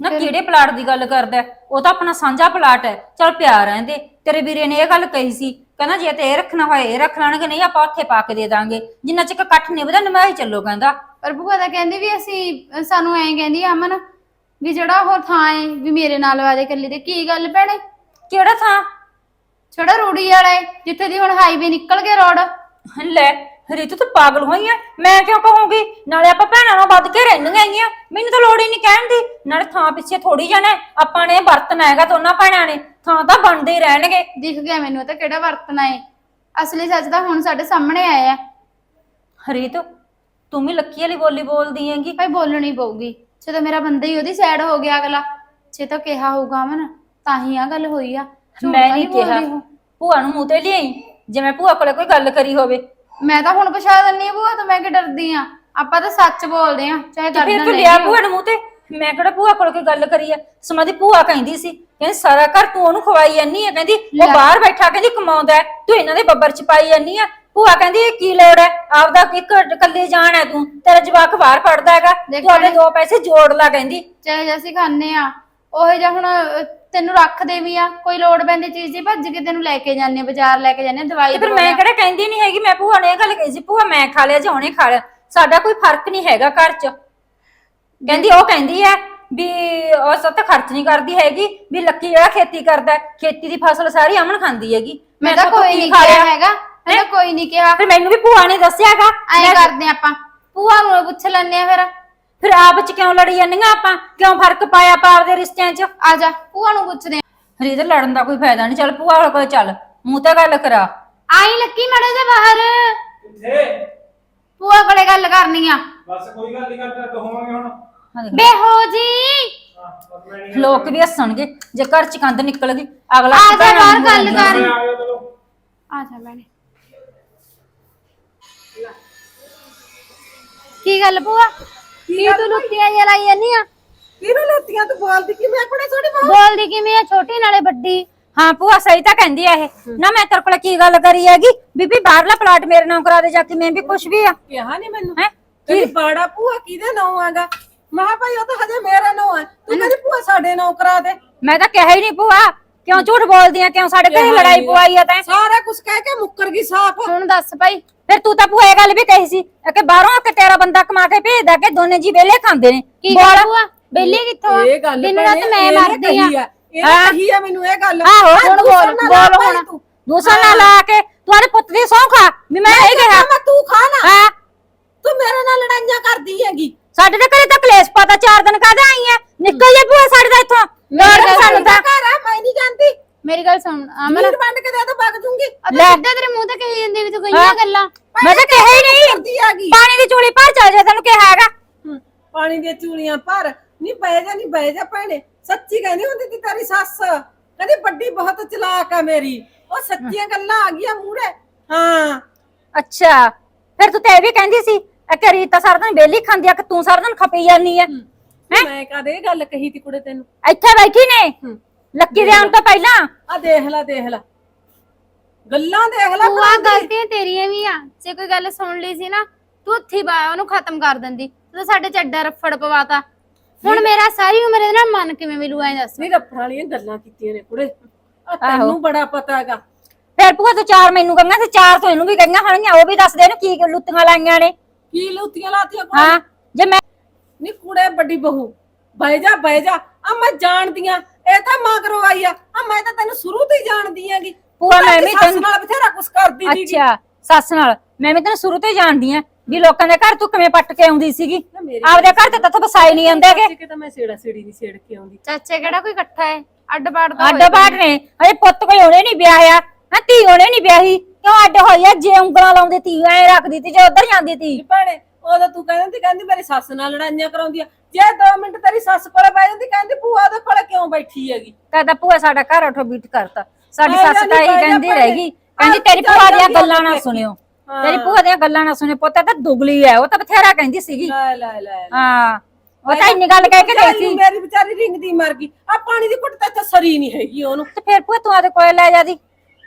ਨਾ ਕਿਹੜੇ ਪਲਾਟ ਦੀ ਗੱਲ ਕਰਦਾ ਹੈ? ਉਹ ਤਾਂ ਆਪਣਾ ਸਾਂਝਾ ਪਲਾਟ ਹੈ ਚਲ ਪਿਆ ਰਹਿੰਦੇ ਤੇਰੇ ਵੀਰੇ ਨੇ ਇਹ ਗੱਲ ਕਹੀ ਸੀ ਕਹਿੰਦਾ ਜੇ ਤੇ ਇਹ ਰੱਖਣਾ ਹੋਏ ਇਹ ਰੱਖ ਲੈਣਗੇ ਨਹੀਂ ਆਪਾਂ ਉੱਥੇ ਪਾ ਕੇ ਦੇ ਦਾਂਗੇ। ਜਿੰਨਾ ਚਿਰ ਇਕੱਠ ਨਹੀਂ ਵਧਾ ਨਿਭਾਈ ਚੱਲੋ ਕਹਿੰਦਾ। ਪਰ ਭੂਆ ਤਾਂ ਕਹਿੰਦੀ ਵੀ ਅਸੀਂ ਸਾਨੂੰ ਐਂ ਕਹਿੰਦੀ ਆ ਅਮਨ ਵੀ ਜਿਹੜਾ ਉਹ ਥਾਂ ਹੈ ਵੀ ਮੇਰੇ ਨਾਲ ਵਾਦੇ ਕੱਲੀ ਤੇ ਕੀ ਗੱਲ ਭੈਣੇ? ਕਿਹੜਾ ਥਾਂ? ਛੜਾ ਰੂੜੀ ਵਾਲਾ ਹੈ ਜਿੱਥੇ ਦੀ ਹੁਣ ਹਾਈਵੇ ਨਿਕਲ ਗਿਆ ਰੋਡ ਲੈ ਰੀਤ ਤੂੰ ਪਾਗਲ ਹੋਈ ਐ ਮੈਂ ਕਿਉਂ ਕਹੂੰਗੀ? ਨਾਲੇ ਆਪਾਂ ਭੈਣਾਂ ਨਾਲ ਵੱਧ ਕੇ ਰਹਿੰਦੀਆਂ ਹੈਗੀਆਂ। ਮੈਨੂੰ ਤਾਂ ਲੋੜ ਹੀ ਨਹੀਂ ਕਹਿਣ ਦੀ। ਨਾਲੇ ਥਾਂ ਪਿੱਛੇ ਥੋੜੀ ਜਾਣਾ। ਆਪਾਂ ਨੇ ਵਰਤਣਾ ਹੈਗਾ ਦੋਨਾਂ ਭੈਣਾਂ ਨੇ। ਥਾਂ ਤਾਂ ਬਣਦੇ ਹੀ ਰਹਿਣਗੇ। ਦਿਖ ਗਿਆ ਮੈਨੂੰ ਇਹ ਤਾਂ ਕਿਹੜਾ ਵਰਤਣਾ ਏ। ਅਸਲੀ ਸੱਚ ਤਾਂ ਹੁਣ ਸਾਡੇ ਸਾਹਮਣੇ ਆਇਆ। ਹੈ ਰੀਤ ਤੂੰ ਵੀ ਲੱਕੀ ਵਾਲੀ ਬੋਲੀ ਬੋਲਦੀ ਹੈਗੀ। ਭਾਈ ਬੋਲਣੀ ਪਊਗੀ। ਜਦੋਂ ਮੇਰਾ ਬੰਦਾ ਹੀ ਉਹਦੀ ਸਾਈਡ ਹੋ ਗਿਆ ਅਗਲਾ। ਜੇ ਤਾਂ ਕਿਹਾ ਹੋਊਗਾ ਅਮਨ ਤਾਂ ਹੀ ਆ ਗੱਲ ਹੋਈ ਆ। ਝੂਠ ਮੈਂ ਤਾਂ ਨਹੀਂ ਬੋਲਦੀ ਕਿਹਾ। ਭੂਆ ਨੂੰ ਮੂੰਹ ਤੇ ਲਿਆਈ। ਜਿਵੇਂ ਭੂਆ ਕੋਲੇ ਕੋਈ ਗੱਲ ਕਰੀ ਹੋਵੇ। ਮੈਂ ਤਾਂ ਹੁਣ ਪਛਾ ਦਿੰਨੀ ਆ ਭੂਆ ਤੋਂ ਮੈਂ ਕਿ ਡਰਦੀ ਆ। ਆਪਾਂ ਤਾਂ ਸੱਚ ਬੋਲਦੇ ਆ ਚਾਹੇ ਫਿਰ ਤੂੰ ਲਿਆ ਭੂਆ ਨੂੰ ਮੂੰਹ ਤੇ। ਮੈਂ ਕਿਹੜਾ ਭੂਆ ਕੋਲ ਕੋਈ ਗੱਲ ਕਰੀ ਆ? ਸਮਾਂ ਦੀ ਭੂਆ ਕਹਿੰਦੀ ਸੀ। ਕਹਿੰਦੀ ਸਾਰਾ ਘਰ ਤੂੰ ਉਹਨੂੰ ਖਵਾਈ ਜਾਨੀ ਆ? ਕਹਿੰਦੀ ਉਹ। ਬਾਹਰ ਬੈਠਾ ਕਹਿੰਦੀ ਕਮਾਉਂਦਾ ਹੈ, ਤੂੰ ਇਹਨਾਂ ਦੇ ਬੱਬਰ ਚ ਪਾਈ ਜਾਨੀ ਆ। ਭੂਆ ਕਹਿੰਦੀ ਇਹ ਕੀ ਲੋੜ ਹੈ? ਆਪਦਾ ਇੱਕ ਇਕੱਲੇ ਜਾਣ ਹੈ ਤੂੰ? ਤੇਰਾ ਜਵਾਕ ਬਾਹਰ ਪੜਦਾ ਹੈਗਾ। ਤੂੰ। ਦੋ ਪੈਸੇ ਜੋੜ ਲਾ ਕਹਿੰਦੀ। ਚਾਹੇ ਜੇ ਅਸੀਂ ਖਾਂਦੇ ਆ ਉਹ ਜਿਹਾ ਹੁਣ ਅਹ, ਤੈਨੂੰ ਰੱਖਦੇ ਵੀ ਆ। ਕੋਈ ਲੋੜ ਪੈਂਦੀ ਚੀਜ਼ ਦੀ ਭੱਜ ਕੇ ਤੈਨੂੰ ਲੈ ਕੇ ਜਾਂਦੇ ਆ ਬਾਜ਼ਾਰ ਲੈ ਕੇ ਜਾਂਦੇ ਆ ਦਵਾਈ ਤੇ ਫਿਰ ਦਵਾਉਣਾ। ਮੈਂ ਕਿਹੜਾ ਕਹਿੰਦੀ ਨਹੀਂ ਹੈਗੀ। ਮੈਂ ਭੂਆ ਨੇ ਇਹ ਗੱਲ ਕਹੀ ਸੀ ਭੂਆ ਮੈਂ ਖਾ ਲਿਆ ਜਾਂ ਉਹਨੇ ਖਾ ਲਿਆ? ਸਾਡਾ ਕੋਈ ਫ਼ਰਕ ਨਹੀਂ ਹੈਗਾ ਘਰ 'ਚ। ਕਹਿੰਦੀ ਉਹ ਕਹਿੰਦੀ ਹੈ ਵੀ ਉਹ ਸਭ ਤਾਂ ਖਰਚ ਨਹੀਂ ਕਰਦੀ ਹੈਗੀ ਵੀ ਲੱਕੀ ਜਿਹੜਾ ਖੇਤੀ ਕਰਦਾ ਹੈ, ਖੇਤੀ ਦੀ ਫਸਲ ਸਾਰੀ ਅਮਨ ਖਾਂਦੀ ਹੈਗੀ। ਮੈਂ ਤਾਂ ਕੋਈ ਨਹੀਂ ਕਿਹਾ? ਹੈਗਾ ਮੈਂ ਤਾਂ ਕੋਈ ਨਹੀਂ ਕਿਹਾ। ਫਿਰ ਮੈਨੂੰ ਵੀ ਭੂਆ ਨੇ ਦੱਸਿਆਗਾ ਐਂ ਕਰਦੇ ਆਪਾਂ। ਭੂਆ ਨੂੰ ਪੁੱਛ ਲੈਣੇ ਆ ਫਿਰ। ਫਿਰ ਆਪ ਚ ਕਿਉਂ ਲੜੀ ਜਾਂਦੀਆਂ ਆਪਾਂ? ਕਿਉਂ ਫ਼ਰਕ ਪਾਇਆ ਆਪਾਂ ਆਪਦੇ ਰਿਸ਼ਤਿਆਂ 'ਚ? ਆ ਜਾ ਭੂਆ ਨੂੰ ਪੁੱਛਦੇ ਆ ਰੀਤ ਲੜਨ ਦਾ ਕੋਈ ਫਾਇਦਾ ਨਹੀਂ। ਚੱਲ ਭੂਆ ਕੋਲ ਚੱਲ। ਮੂੰਹ ਤੇ ਗੱਲ ਕਰਾ। ਆਈ ਲੱਕੀ ਮੜੇ ਜਾ ਬਾਹਰ। ਕਿੱਥੇ? ਭੂਆ ਕੋਲੇ ਗੱਲ ਕਰਨੀ ਆ। ਬਸ ਕੋਈ ਗੱਲ ਨਹੀਂ ਕਰਦਾ ਕਹੋਵਾਂਗੇ ਹੁਣ। ਬੇਹੋ ਜੀ ਲੋਕ ਵੀ ਹੱਸਣਗੇ ਜੇ ਘਰ ਚ ਕੰਧ ਨਿਕਲ ਗਈ ਅਗਲਾ ਆ ਜਾ ਭੈਣਾਂ ਬਾਹਰ ਗੱਲ। ਕਰ। ਆ ਜਾ ਮੈਨੇ ਕੀ ਗੱਲ ਭੂਆ? ਕੀ ਤੂੰ ਲੁੱਟੀਆਂ ਜਿਹਾ ਲਾਈ ਜਾਨੀ ਆ ਕਿਹਨੂੰ ਲੱਤੀਆਂ ਤੂੰ ਬੋਲਦੀ ਕਿ ਮੈਂ ਕੁੜੇ ਥੋੜੀ ਮਾਂ ਬੋਲਦੀ ਕਿਵੇਂ ਆ? ਛੋਟੀ ਨਾਲੇ ਵੱਡੀ। ਹਾਂ ਭੂਆ ਸਹੀ ਤਾਂ ਕਹਿੰਦੀ ਆ ਇਹ। ਨਾ ਮੈਂ ਤੇਰੇ ਕੋਲ ਕੀ ਗੱਲ ਕਰੀ ਹੈਗੀ? ਬੀਬੀ ਬਾਹਰਲਾ ਪਲਾਟ ਮੇਰੇ ਨਾਮ ਕਰਾ ਦੇ ਜਾ ਕੇ ਮੈਂ ਵੀ ਕੁਛ ਵੀ ਆ। ਕਿਹਾ ਨਹੀਂ ਮੈਨੂੰ? ਹੈ? ਕੀ? ਬਾੜਾ ਭੂਆ ਕਿਹਦੇ ਨਾਂ ਆਗਾ ਮੈਂ ਕਿਹਾ ਭਾਈ ਉਹ ਤਾਂ ਹਜੇ ਮੇਰਾ ਨਾਂ ਹੈ। ਤੂੰ ਕਹਿੰਦੀ ਭੂਆ ਸਾਡੇ ਨਾਂ ਕਰਾ ਦੇ। ਮੈਂ ਤਾਂ ਕਿਹਾ ਹੀ ਨਹੀਂ ਭੂਆ ਕਿਉਂ ਝੂਠ ਬੋਲਦੀ ਆ ਕਿਉਂ ਸਾਡੇ ਘਰੇ ਲੜਾਈ ਪਵਾਈ ਆ ਤੈਂ। ਸਾਰਾ ਕੁਝ ਕਹਿ ਕੇ ਮੁੱਕਰ ਗਈ ਸਾਫ਼। ਹੁਣ ਦੱਸ ਭਾਈ ਫਿਰ ਤੂੰ ਤਾਂ ਭੂਆ ਇਹ ਗੱਲ ਵੀ ਕਹੀ ਸੀ ਕਿ ਬਾਹਰੋਂ ਆ ਕੇ ਤੇਰਾ ਬੰਦਾ ਕਮਾ ਕੇ ਭੇਜਦਾ ਕਿ ਦੋਨੇ ਜੀ ਵਿਹਲੇ ਖਾਂਦੇ ਨੇ। ਕੀ ਗੱਲ ਭੂਆ? ਬੇਲੀ ਕਿੱਥੋਂ? ਇਹ ਗੱਲ ਦਿਨ ਰਾਤ ਮੈਂ ਮਰਦੀ ਆ। ਇਹਨੇ ਕਹੀ ਆ ਮੈਨੂੰ ਇਹ ਗੱਲ। ਆਹੋ ਹੁਣ ਬੋਲ ਬੋਲ ਹੁਣ। ਦੂਸਰਾ ਨਾਲ ਲਾ ਕੇ ਤੁਹਾਡੇ ਪੁੱਤ ਦੀ ਖਾ। ਵੀ ਮੈਂ ਇਹ ਕਿਹਾ ਮੈਂ ਤੂੰ ਖਾ ਨਾ ਹਾਂ। ਤੂੰ ਮੇਰੇ ਨਾਲ ਲੜਾਈਆਂ ਕਰਦੀ ਹੈਗੀ। ਸਾਡੇ ਦੇ ਘਰੇ ਤਾਂ ਕਲੇਸ਼ ਪਤਾ ਚਾਰ ਦਿਨ ਕਾਹਦੇ ਆਈ ਐ? ਨਿਕਲ ਜੇ ਭੂਆ ਸਾਡੇ ਦਾ ਇੱਥੋਂ। ਲੜ ਗੱਲ ਸਾਨੂੰ ਤਾਂ ਘਰ ਆ ਮੈਂ ਨਹੀਂ ਜਾਂਦੀ। ਮੇਰੀ ਗੱਲ ਸੁਣ ਅਮਨ। ਮੀਟ ਵੰਡ ਕੇ ਦੇ ਤਾਂ ਵਗ ਜੂੰਗੀ। ਲੈ। ਸਿੱਧਾ ਤੇਰੇ ਮੂੰਹ ਤੇ ਕਹੀ ਜਾਂਦੀ ਵੀ ਤੂੰ ਕਈਆਂ ਗੱਲਾਂ। ਮੈਂ ਤਾਂ ਕਿਹਾ ਹੀ ਨਹੀਂ। ਪਾਣੀ ਦੀ ਚੂਲੀ ਭਰ ਚੱਲ ਜਾ ਤੈਨੂੰ ਕਿਹਾ ਹੈਗਾ। ਹਮ, ਪਾਣੀ ਦੀਆਂ ਚੂੜੀਆਂ ਭਰ। ਨਹੀਂ ਬਹਿ ਜਾ ਨਹੀਂ ਬਹਿ ਜਾ ਭੈਣੇ। ਸੱਚੀ ਕਹਿੰਦੀ ਹੁੰਦੀ ਤੀ ਤੇਰੀ ਸੱਸ। ਕਹਿੰਦੀ ਵੱਡੀ ਬਹੁਤ ਚਲਾਕ ਆ ਮੇਰੀ। ਉਹ ਸੱਚੀਆਂ ਗੱਲਾਂ ਆ ਗਈਆਂ ਮੂਹਰੇ। ਹਾਂ। ਅੱਛਾ। ਫਿਰ ਤੂੰ ਤੇ ਇਹ ਵੀ ਕਹਿੰਦੀ ਸੀ ਇਹ ਕਿ ਰੀਤਾ ਸਾਰਾ ਦਿਨ ਬੇਲੀ ਖਾਂਦੀ ਆ ਕਿ ਤੂੰ ਸਾਰਾ ਦਿਨ ਖਪੀ ਜਾਂਦੀ ਐ ਮੈਂ ਕਦੇ ਇਹ ਗੱਲ ਕਹੀ ਤੀ ਕੁੜੇ ਤੈਨੂੰ? ਇੱਥੇ ਬੈਠੀ ਨੇ? ਲੱਕੀ ਦੇ ਆਉਣ ਤੋਂ ਪਹਿਲਾਂ? ਆ ਦੇਖ ਲੈ ਦੇਖ ਲੈ। ਗੱਲਾਂ ਦੇਖ ਲੈ ਤੂੰ ਆ ਗਲਤੀਆਂ ਤੇਰੀਆਂ ਵੀ ਆ। ਜੇ ਕੋਈ ਗੱਲ ਸੁਣ ਲਈ ਸੀ ਨਾ ਤੂੰ ਉੱਥੇ ਬਾ ਉਹਨੂੰ ਖਤਮ ਕਰ ਦਿੰਦੀ। ਤੂੰ ਤਾਂ ਸਾਡੇ ਚ ਅੱਡਾ ਰਫੜ ਪਵਾਤਾ। ਹੁਣ ਮੇਰਾ ਸਾਰੀ ਉਮਰ ਇਹਦੇ ਨਾਲ ਮਨ ਕਿਵੇਂ ਮਿਲੂ ਐ ਦੱਸ। ਨਹੀਂ ਰੱਫੜ ਵਾਲੀਆਂ ਗੱਲਾਂ ਕੀਤੀਆਂ ਨੇ ਕੁੜੇ। ਆ ਤੈਨੂੰ ਬੜਾ ਪਤਾ ਹੈਗਾ। ਫਿਰ ਭੂਆ ਤੂੰ ਚਾਰ ਮੈਨੂੰ ਕਹਿੰਗਾ ਤੇ ਚਾਰ ਤੋਂ ਇਹਨੂੰ ਵੀ ਕਹਿੰਗਾ ਹੋਣਗੀਆਂ ਉਹ ਵੀ ਦੱਸ ਦੇ ਇਹਨੂੰ ਕੀ ਲੁੱਤੀਆਂ ਲਾਈਆਂ ਨੇ। ਕੀ ਲੁੱਤੀਆਂ ਲਾਤੀਆਂ ਕੁੜੇ ਹਾਂ ਜੇ ਮੈਂ ਨੀ ਕੁੜੇ ਵੱਡੀ ਬਹੂ ਬਹਿ ਜਾ ਬਹਿ ਜਾ। ਆ ਮੈਂ ਜਾਣਦੀ ਆ ਇਹ ਤਾਂ ਮਗਰੋਂ ਆਈ ਆ। ਆ ਮੈਂ ਤਾਂ ਤੈਨੂੰ ਸ਼ੁਰੂ ਤੋਂ ਹੀ ਜਾਣਦੀ ਆਂਗੀ। ਭੂਆ ਮੈਂ ਵੀ ਸੱਸ ਤੈਨੂੰ ਨਾਲ ਬਥੇਰਾ ਕੁਛ ਕਰਦੀ ਸੀ ਅੱਛਾ ਸੱਸ ਨਾਲ। ਮੈਂ ਵੀ ਤੈਨੂੰ ਸ਼ੁਰੂ ਤੋਂ ਹੀ ਜਾਣਦੀ ਆ ਵੀ ਲੋਕਾਂ ਦੇ ਘਰ ਤੂੰ ਕਿਵੇਂ ਪੱਟ ਕੇ ਆਉਂਦੀ ਸੀਗੀ। ਆਪਦੇ ਘਰ ਤੇ ਤੱਥੋਂ ਵਸਾਈ ਨਹੀਂ ਆਉਂਦੇਗੇ ਕਿ ਤਾਂ ਮੈਂ ਸੇੜਾ ਸੇੜੀ ਨਹੀਂ ਸੇੜ ਕੇ ਆਉਂਦੀ। ਚਾਚੇ ਕਿਹੜਾ ਕੋਈ ਇਕੱਠਾ ਹੈ? ਅੱਡ ਬਾੜ ਦਾ ਅੱਡ ਬਾਟ ਨੇ। ਹਜੇ ਪੁੱਤ ਕੋਈ ਹੋਣੇ ਨਹੀਂ ਵਿਆਹਿਆ। ਹਾਂ ਧੀ ਹੋਣੇ ਨਹੀਂ ਵਿਆਹੀ। ਕਿਉਂ ਅੱਡ ਹੋਈ ਆ? ਜੇ ਉਂਗਲਾਂ ਲਾਉਂਦੀ ਧੀ ਐ ਰੱਖਦੀ ਤੀ ਜੇ ਉਧਰ ਜਾਂਦੀ ਤੀ। ਨੀ ਭੈਣੇ ਉਦੋਂ ਤੂੰ ਕਹਿੰਦੀ ਕਹਿੰਦੀ ਮੇਰੀ ਸੱਸ ਨਾਲ ਲੜਾਈਆਂ ਕਰਾਉਂਦੀ ਆ। ਜੇ 2 ਮਿੰਟ ਤੇਰੀ ਸੱਸ ਕੋਲੇ ਬਹਿ ਜਾਂਦੀ ਕਹਿੰਦੀ ਭੂਆ ਉਹਦੇ ਕੋਲੇ ਕਿਉਂ ਬੈਠੀ ਹੈਗੀ? ਕਹਦਾ ਭੂਆ ਸਾਡਾ ਘਰ ਉਠੋ ਬੀਟ ਕਰਤਾ। ਸਾਡੀ ਸੱਸ ਤਾਂ ਇਹੀ ਕਹਿੰਦੀ। ਰਹੇਗੀ ਕਹਿੰਦੀ ਤੇਰੀ ਭੂਆ ਦੀਆਂ ਗੱਲਾਂ ਨਾ। ਸੁਣਿਓ। ਤੇਰੀ ਭੂਆ ਦੀਆਂ ਗੱਲਾਂ ਨਾ ਸੁਣਿਓ। ਪੁੱਤ ਤਾਂ ਦੁਗਲੀ ਐ ਉਹ ਤਾਂ ਬਥੇਰਾ ਕਹਿੰਦੀ ਸੀਗੀ। ਲੈ ਲੈ ਲੈ। ਹਾਂ। ਉਹ ਤਾਂ ਇੰਨੀ ਗੱਲ ਕਹਿ ਕੇ ਗਈ ਸੀ। ਮੇਰੀ ਵਿਚਾਰੀ ਰਿੰਗਦੀ ਮਰ ਗਈ। ਆ ਪਾਣੀ ਦੀ ਘੁੱਟ ਤਾਂ ਇੱਥੇ ਸਰੀ ਨਹੀਂ ਹੈਗੀ ਉਹਨੂੰ। ਤੇ ਫਿਰ ਭੂਆ ਤੂੰ ਆਦੇ ਕੋਲੇ ਲੈ ਜਾਦੀ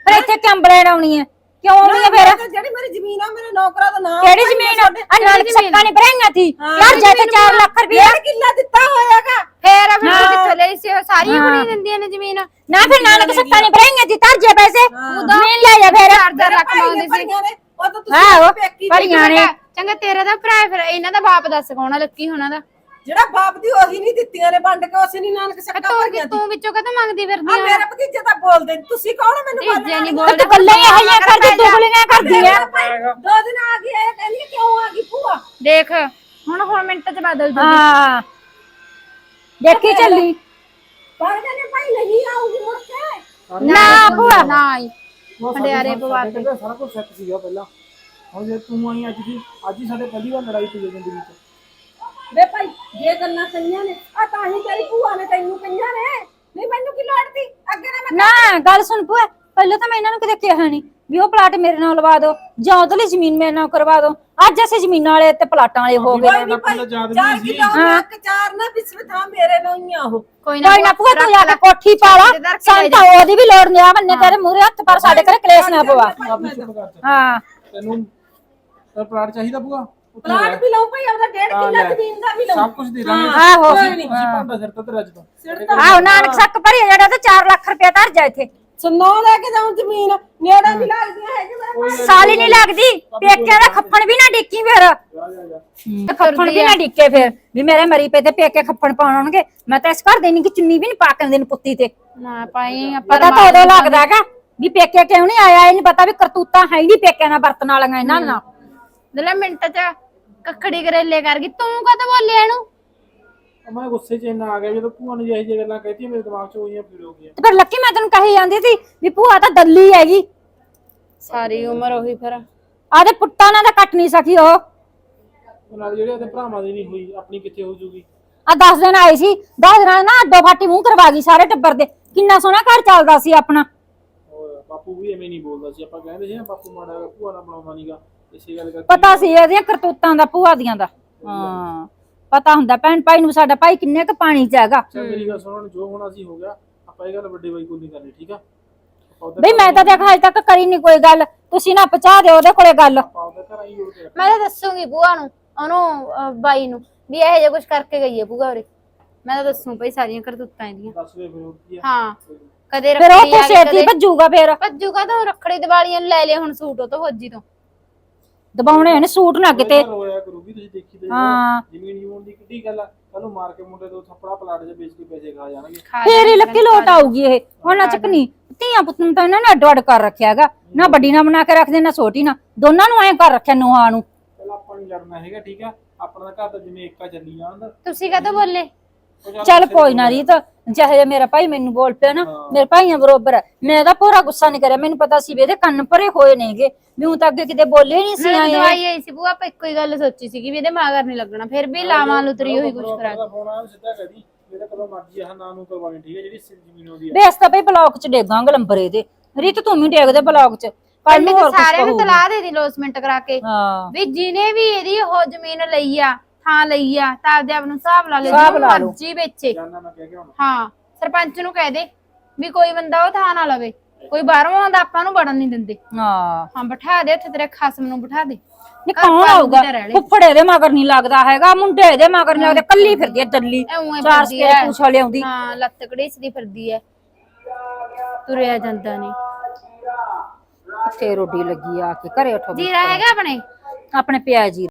ਫਿਰ ਇੱਥੇ ਕਿਉਂ ਬਲੈਣ ਆਉਣੀ ਐ ਕਿਉਂ ਫਿਰ? ਮੈਂ ਤਾਂ ਜਿਹੜੀ ਮੇਰੀ ਜ਼ਮੀਨ ਆ ਮੇਰੇ ਨੌਕਰਾਂ ਦਾ ਨਾਮ ਕਿਹੜੀ ਜ਼ਮੀਨ ਆ? ਨਾਲ ਸੱਕਾ ਨਹੀਂ ਭਰਾਈਆਂ ਥੀ ਹਾਂ, ਯਾਰ ਜੇ ਤੇ 4 ਲੱਖ ਰੁਪਇਆ ਡੇਢ ਕਿੱਲਾ ਦਿੱਤਾ ਹੋਇਆਗਾ। ਫੇਰ ਫਿਰ ਤੂੰ ਕਿੱਥੋਂ ਲਈ ਸੀ? ਉਹ ਸਾਰੀਆਂ ਕੁੜੀਆਂ ਦਿੰਦੀਆਂ ਨੇ ਜ਼ਮੀਨ। ਨਾ ਫਿਰ ਨਾਨਕ ਸੱਕਾ ਨਹੀਂ ਭਰਾਈਆਂ ਥੀ ਧਰ ਜੇ ਪੈਸੇ। ਜ਼ਮੀਨ ਲੈ ਜਾ ਫਿਰ। ਚਾਰ ਚਾਰ ਲੱਖ ਮੰਗਦੀ ਸੀ। ਉਹ ਤਾਂ ਤੁਸੀਂ ਪੇਕੀ ਭਰੀਆਂ ਨੇ। ਚੰਗਾ ਤੇਰਾ ਤਾਂ ਭਰਾ ਫਿਰ ਇਹਨਾਂ ਦਾ ਬਾਪ ਦੱਸ ਕੌਣ ਆ ਲੱਕੀ ਹੋਣਾ ਦਾ? ਜਿਹੜਾ ਬਾਪ ਦੀ ਉਹੀ ਨਹੀਂ ਦਿੱਤੀਆਂ ਨੇ ਵੰਡ ਕੇ ਅਸੀਂ ਨਹੀਂ ਨਾਨਕ ਸੱਕਾ ਤੂੰ ਭਰੀਆਂ ਤੂੰ ਵਿੱਚੋਂ ਕਦੋਂ ਮੰਗਦੀ ਫਿਰਦੀ ਆ ਆ? ਮੇਰੇ ਭਤੀਜੇ ਤਾਂ ਬੋਲਦੇ ਨੀ, ਤੁਸੀਂ ਕੌਣ ਹੋ ਮੈਨੂੰ ਭਤੀਜੇ ਬੋਲਣ ਨੀ ਵਾਲੇ? ਬੋਲਦੇ। ਤੂੰ ਗੱਲਾਂ ਹੀ ਇਹੋ ਜਿਹੀਆਂ ਕਰਦੀ ਦੁਗਲੀਆਂ ਕਰਦੀ ਆ। ਦੋ ਦਿਨ ਆ ਗਈ ਇਹ ਕਹਿੰਦੀ ਕਿਉਂ ਆ ਗਈ ਭੂਆ? ਦੇਖ ਹੁਣ ਹੁਣ ਮਿੰਟ ਚ ਬਦਲ ਜੂਗੀ। ਹਾਂ। ਦੇਖੀ ਚੱਲੀ। ਪਰ ਕਹਿੰਦੇ ਭਾਈ ਨਹੀਂ ਆਉਂਗੀ ਮੁੜ ਕੇ। ਨਾ ਭੂਆ। ਨਾ ਆਈ ਹੰਡਿਆਰੇ ਪਵਾ ਘਰ ਸਾਰਾ ਕੁਝ ਸੈੱਟ ਸੀਗਾ ਪਹਿਲਾਂ। ਹੁਣ ਜੇ ਤੂੰ ਆਈ ਅੱਜ ਦੀ ਅੱਜ ਹੀ ਸਾਡੇ ਪਹਿਲੀ ਵਾਰ ਲੜਾਈ ਪਈ ਹੈ ਜ਼ਿੰਦਗੀ 'ਚ। ਵੇ ਭਾਈ ਜੇ ਗੱਲਾਂ ਕਈਆਂ ਨੇ ਆ ਤਾਂ ਹੀ ਤੇਰੀ ਭੂਆ ਨੇ ਤੈਨੂੰ ਕਈਆਂ ਨੇ। ਨਹੀਂ ਮੈਨੂੰ ਕੀ ਲੋੜ ਸੀ? ਅੱਗੇ ਨਾ ਮੈਂ ਨਾ ਗੱਲ ਸੁਣ ਭੂਆ ਪਹਿਲਾਂ ਤਾਂ ਮੈਂ ਇਹਨਾਂ ਨੂੰ ਕਿਤੇ ਕਿਹਾ ਨਹੀਂ ਵੀ ਉਹ ਪਲਾਟ ਮੇਰੇ ਨਾਲ ਲਵਾ ਦਿਓ ਜਾਂ ਉਹਦੇ ਜ਼ਮੀਨ ਮੇਰੇ ਨਾਲ ਕਰਵਾ ਦਿਓ। ਅੱਜ ਅਸੀਂ ਜ਼ਮੀਨਾਂ ਵਾਲੇ ਤੇ ਪਲਾਟਾਂ ਵਾਲੇ ਹੋ ਗਏ ਕੋਈ ਨਹੀਂ ਭਾਈ ਚਾਰ। ਕਿਲੋ ਇੱਕ ਚਾਰ ਨਾ ਵਿਸਵ ਥਾਂ ਮੇਰੇ ਨਾਲ ਹੀ ਆ ਉਹ। ਕੋਈ ਕੋਈ ਨਾ ਭੂਆ ਤੂੰ ਜਾ ਕੇ ਕੋਠੀ ਪਾ ਲਾ। ਸਾਨੂੰ ਤਾਂ ਉਹਦੀ ਵੀ ਲੋੜ ਨਹੀਂ ਆ ਬੰਨੇ ਤੇਰੇ ਮੂਹਰੇ ਹੱਥ ਪਰ ਸਾਡੇ ਘਰੇ ਕਲੇਸ਼ ਨਾ ਪਵਾ। ਕਰ ਜਾ। ਹਾਂ। ਤੈਨੂੰ ਤਾਂ ਪਲਾਟ ਚਾਹੀਦਾ ਉੱਥੇ ਪਲਾਟ ਵੀ ਲਊ ਭਾਈ ਆਪਦਾ ਡੇਢ ਹਾਂ, ਕਿੱਲਾ ਲੈ। ਜ਼ਮੀਨ ਦਾ ਵੀ ਲਊ ਸਭ ਕੁਝ ਦੇ ਦਾਂਗੇ। ਆਹੋ। ਕੋਈ ਨੀ। ਅਸੀਂ ਭਾਂਡਾ ਸਿਰ ਤੇ ਰੱਜ ਤੋਂ। ਆਹੋ ਨਾਨਕ ਸੱਕ ਭਰੀ ਜਿਹੜਾ ਤੇ 4 ਲੱਖ ਰੁਪਏ ਧਰ ਜਾ ਇੱਥੇ। ਸੁਣੋ ਲੈ ਕੇ ਜਾਉਂ ਜ਼ਮੀਨ ਨੇੜੇ ਵੀ ਲੱਗਦੀਆਂ ਹੈਗੀਆਂ। ਸਾਲੀ ਨਹੀਂ ਲੱਗਦੀ ਪੇਕਿਆਂ ਦਾ ਖੱਫਣ ਵੀ ਨਾ ਡਿੱਕੀ ਫਿਰ। ਖੱਫਣ ਵੀ ਨਾ ਡਿੱਕੇ ਫਿਰ। ਵੀ ਮੇਰੇ ਮਰੀ ਪਏ ਤੇ ਪੇਕੇ ਖੱਫਣ ਪਾਉਣਗੇ ਮੈਂ ਤਾਂ ਇਸ ਘਰ ਦੇ ਨਹੀਂ ਕਿ ਚੁੰਨੀ ਵੀ ਨਹੀਂ ਪਾ ਕੇ ਦਿੰਦੇ ਪੁੱਤੀ ਤੇ। ਨਾ ਪਾਈ ਆਪਾਂ ਪਤਾ ਤਾਂ ਉਦੋਂ ਲੱਗਦਾ ਹੈਗਾ ਵੀ ਪੇਕੇ ਕਿਉਂ ਨਹੀਂ ਆਇਆ ਇਹ ਨਹੀਂ ਪਤਾ ਵੀ ਕਰਤੂਤਾਂ ਹੈ ਹੀ ਨਹੀਂ ਪੇਕਿਆਂ ਨਾਲ ਵਰਤਣ ਵਾਲੀਆਂ ਇਹਨਾਂ ਨਾਲ। ਦਲੇ ਮਿੰਟ ਚ ਕੱਖੜੀ ਕਰੇਲੇ ਕਰ ਗਈ ਤੂੰ ਕਦੋਂ ਬੋਲਿਆ ਇਹਨੂੰ? ਮੈਂ ਗੁੱਸੇ 'ਚ ਇੰਨਾ ਆ ਗਿਆ ਜਦੋਂ ਭੂਆ ਨੇ ਜਿਹੀ ਜਿਹੀ ਗੱਲਾਂ ਕਹਿਤੀਆਂ ਮੇਰੇ ਦਿਮਾਗ 'ਚ ਹੋਈਆਂ ਫੀਲ ਹੋ ਗਈਆਂ। ਤੇ ਫਿਰ ਲੱਕੀ ਮੈਂ ਤੈਨੂੰ ਕਹੀ ਜਾਂਦੀ ਸੀ ਵੀ ਭੂਆ ਤਾਂ ਦੱਲੀ ਹੈਗੀ। ਸਾਰੀ ਉਮਰ ਉਹੀ ਫਿਰ। ਆਦੇ ਪੁੱਟਾਂ ਨਾਲ ਤਾਂ ਕੱਟ ਨਹੀਂ ਸਕੀ ਉਹ। ਉਹ ਨਾਲ ਜਿਹੜੇ ਉਹਦੇ ਭਰਾਵਾਂ ਦੀ ਨਹੀਂ ਹੋਈ ਆਪਣੀ ਕਿੱਥੇ ਹੋ ਜੂਗੀ? ਆ 10 ਦਿਨ ਆਈ ਸੀ 10 ਦਿਨਾਂ ਨਾ ਅੱਡੋ ਫਾਟੀ ਮੂੰਹ ਕਰਵਾ ਗਈ ਸਾਰੇ ਟੱਬਰ ਦੇ। ਕਿੰਨਾ ਸੋਹਣਾ ਘਰ ਚੱਲਦਾ ਸੀ ਆਪਣਾ। ਹੋਰ ਬਾਪੂ ਵੀ ਐਵੇਂ ਨਹੀਂ ਬੋਲਦਾ ਸੀ। ਆਪਾਂ ਕਹਿੰਦੇ ਸੀ ਨਾ ਬਾਪੂ ਮਾੜਾ ਹੈਗਾ, ਭੂਆ ਨਾਲ ਬਣਾਉਂਦਾ ਨਹੀਂਗਾ ਇਸੇ ਗੱਲ ਕਰਕੇ ਪਤਾ ਸੀ ਇਹਦੀਆਂ ਕਰਤੂਤਾਂ ਦਾ ਭੂਆ ਦੀਆਂ ਦਾ। ਹਾਂ ਪਤਾ ਹੁੰਦਾ ਭੈਣ ਭਾਈ ਨੂੰ ਸਾਡਾ ਭਾਈ ਕਿੰਨੇ ਕ ਪਾਣੀ ਚ ਹੈਗਾ। ਮੇਰੀ ਗੱਲ ਸੁਣੋ ਜੋ ਹੋਣਾ ਸੀ ਹੋ ਗਿਆ ਆਪਾਂ ਇਹ ਗੱਲ ਵੱਡੇ ਬਾਈ ਕੋਲ ਨਹੀਂ ਕਰਨੀ ਠੀਕ ਆ? ਬਈ ਮੈਂ ਤਾਂ ਦੇਖ ਹਜੇ ਤੱਕ ਕਰੀ ਨਹੀਂ ਕੋਈ ਗੱਲ ਤੁਸੀਂ ਨਾ ਪਹੁੰਚਾ ਦਿਓ ਉਹਦੇ ਕੋਲੇ ਗੱਲ। ਆਪਾਂ ਉਹਦੇ ਘਰ ਆਈ ਜੋੜ ਕੇ ਰੱਖ ਮੈਂ ਤਾਂ ਦੱਸੂਗੀ ਭੂਆ ਨੂੰ ਉਹਨੂੰ ਅਹ, ਬਾਈ ਨੂੰ ਵੀ ਇਹੋ ਜਿਹਾ ਕੁਝ ਕਰਕੇ ਗਈ ਹੈ ਭੂਆ ਉਰੇ। ਮੈਂ ਤਾਂ ਦੱਸੂ ਭਈ ਸਾਰੀਆਂ ਕਰਤੂਤਾਂ ਇਹਦੀਆਂ। ਦੱਸ ਦੇ ਫਿਰ ਹੋਰ ਕੀ ਆ। ਹਾਂ ਕਦੇ ਫਿਰ ਉਹ ਰੱਖੜੀ ਤੇ ਆ ਗਈ ਛੇਤੀ ਕਦੇ ਭੱਜੂਗਾ ਫਿਰ। ਭੱਜੂਗਾ ਤਾਂ ਰੱਖੜੀ ਦੀਵਾਲੀਆਂ ਨੂੰ ਲੈ ਲਿਆ ਹੁਣ ਸੂਟ ਉਹ ਤੋਂ ਫੌਜੀ ਤੋਂ। ਦਬਾਉਣੇ ਨੇ ਸੂਟ ਨਾ ਕਿਤੇ ਰੋਇਆ ਕਰੂਗੀ ਤੁਸੀਂ ਦੇਖੀ ਤੇ ਹਾਂ। ਜ਼ਮੀਨ ਜਮੂਨ ਦੀ ਕਿੱਡੀ ਗੱਲ ਆ ਕੱਲ ਮਾਰ ਕੇ ਮੁੰਡੇ ਤੋਂ ਥੱਪੜਾ ਪਲਾਟ 'ਚ ਵੇਚ ਕੇ ਪੈਸੇ ਖਾ ਜਾਣਗੇ। ਫੇਰ ਹੀ ਲੱਕੀ ਲੋਟ ਆਊਗੀ ਇਹ। ਹੁਣ ਚੱਕ ਨਹੀਂ ਧੀਆਂ ਪੁੱਤ ਨੂੰ ਤਾਂ ਇਹਨਾਂ ਨੇ ਅੱਡੋ ਅੱਡ ਕਰ ਰੱਖਿਆ ਹੈਗਾ। ਨਾ ਵੱਡੀ ਨਾ ਬਣਾ ਕੇ ਰੱਖਦੇ ਨਾ ਛੋਟੀ ਨਾ। ਦੋਨਾਂ ਨੂੰ ਐਂ ਕਰ ਰੱਖਿਆ ਨੂੰਹਾਂ ਨੂੰ। ਚਲ ਆਪਾਂ ਨਹੀਂ ਲੜਨਾ ਹੈਗਾ ਠੀਕ ਆ? ਆਪਣਾ ਘਰ ਤਾਂ ਜਿਵੇਂ ਏਕਾ ਚੱਲੀ ਜਾਂਦਾ। ਤੁਸੀਂ ਕਦੋਂ ਬੋਲੇ? ਚੱਲ ਕੋਈ ਨਾ ਰੀਤ ਚਾਹੇ ਜੇ ਮੇਰਾ ਭਾਈ ਮੈਨੂੰ ਬੋਲ ਪਿਆ ਨਾ ਮੇਰੇ ਭਾਈਆਂ ਬਰੋਬਰ ਹੈ। ਮੈਂ ਤਾਂ ਪੂਰਾ ਗੁੱਸਾ ਨਹੀਂ ਕਰਿਆ ਮੈਨੂੰ ਪਤਾ ਸੀ ਵੀ ਇਹਦੇ ਕੰਨ ਭਰੇ ਹੋਏ ਨੇਗੇ। ਵੀ ਉਹ ਤਾਂ ਅੱਗੇ ਕਿਤੇ ਬੋਲੇ ਨਹੀਂ ਸੀ ਆਏ। ਦਵਾਈ ਆਈ ਸੀ ਭੂਆ ਆਪਾਂ ਇੱਕੋ ਹੀ ਗੱਲ ਸੋਚੀ ਸੀਗੀ ਵੀ ਇਹਦੇ ਮਾਗਰ ਨਹੀਂ ਲੱਗਣਾ ਫਿਰ ਵੀ ਲਾਵਾਂ ਲੁਤਰੀ ਹੋਈ ਕੁਝ ਕਰਾ ਦਾ ਫੋਨ ਆਇਆ ਸਿੱਧਾ ਕਹਦੀ ਮੇਰੇ ਕੋਲੋਂ ਮਰਜ਼ੀ ਆ ਨਾਂ ਨੂੰ ਕਰਵਾਉਣੀ ਠੀਕ ਹੈ ਜਿਹੜੀ ਸਿਰ ਜ਼ਮੀਨ ਉਹਦੀ ਆ। ਬੇਸ ਤਾਂ ਭਈ ਬਲੌਕ ਚ ਡੇਗਾਂਗੇ ਲੰਬਰੇ ਦੇ। ਰੀਤ ਤੂੰ ਵੀ ਡੇਗ ਦੇ ਬਲੌਕ ਚ। ਕੱਲ ਨੂੰ ਹੋਰ ਸਾਰਿਆਂ ਨੂੰ ਕਹੂਗੀ। ਤਲਾਹ ਦੇ ਦੀ ਲੋਸਮੈਂਟ ਕਰਾ ਕੇ। ਹਾਂ। ਵੀ ਜਿਹਨੇ ਵੀ ਇਹਦੀ ਉਹ ਜ਼ਮੀਨ ਲਈ ਆ ਥਾਂ ਲਈ ਆ ਤਾਂ ਆਪਦੇ ਆਪ ਨੂੰ ਹਿਸਾਬ ਲਾ ਲੈ ਹਿਸਾਬ ਲਾ ਲਓ। ਮਰਜ਼ੀ ਵੇਚੇ ਜਾਨਣਾ ਮੈਂ ਕਹਿ ਕੇ ਆਉਣਾ। ਹਾਂ ਸਰਪੰਚ ਨੂੰ ਕਹਿ ਦੇ ਵੀ ਕੋਈ ਬੰਦਾ ਉਹ ਥਾਂ ਨਾ ਲਵੇ। ਕੋਈ ਬਾਹਰੋਂ ਆਉਂਦਾ ਆਪਾਂ ਨੂੰ ਵੜਨ ਨਹੀਂ ਦਿੰਦੇ। ਹਾਂ। ਹਾਂ ਬਿਠਾ ਦੇ ਉੱਥੇ ਤੇਰੇ ਖਸਮ ਨੂੰ ਬਿਠਾ ਦੇ। ਨੀ ਘਰ ਕੌਣ ਆਊਗਾ? ਤਾਂ ਰਹਿ ਲੈ। ਫੁੱਫੜੇ ਦੇ ਮਗਰ ਨਹੀਂ ਲੱਗਦਾ ਹੈਗਾ ਮੁੰਡੇ ਦੇ ਮਗਰ ਨਹੀਂ ਲੱਗਦਾ ਕੱਲੀ ਫਿਰਦੀ ਐ ਦੱਲੀ ਚਾਰ ਫਿਰਦੀ ਸਪੇਰੇ ਐ। ਪੁੱਛ ਲਿਆਉਂਦੀ। ਹਾਂ ਲੱਤ ਘੜੀਸਦੀ ਫਿਰਦੀ ਐ। ਤੁਰਿਆ ਜਾਂਦਾ ਨਹੀਂ ਕਿੱਥੇ ਰੋਡੀ ਲੱਗੀ ਆ ਕੇ ਘਰੇ ਉਠੋ। ਜੀਰਾ ਹੈਗਾ ਆਪਣੇ? ਆਪਣੇ ਪਿਆ ਜੀ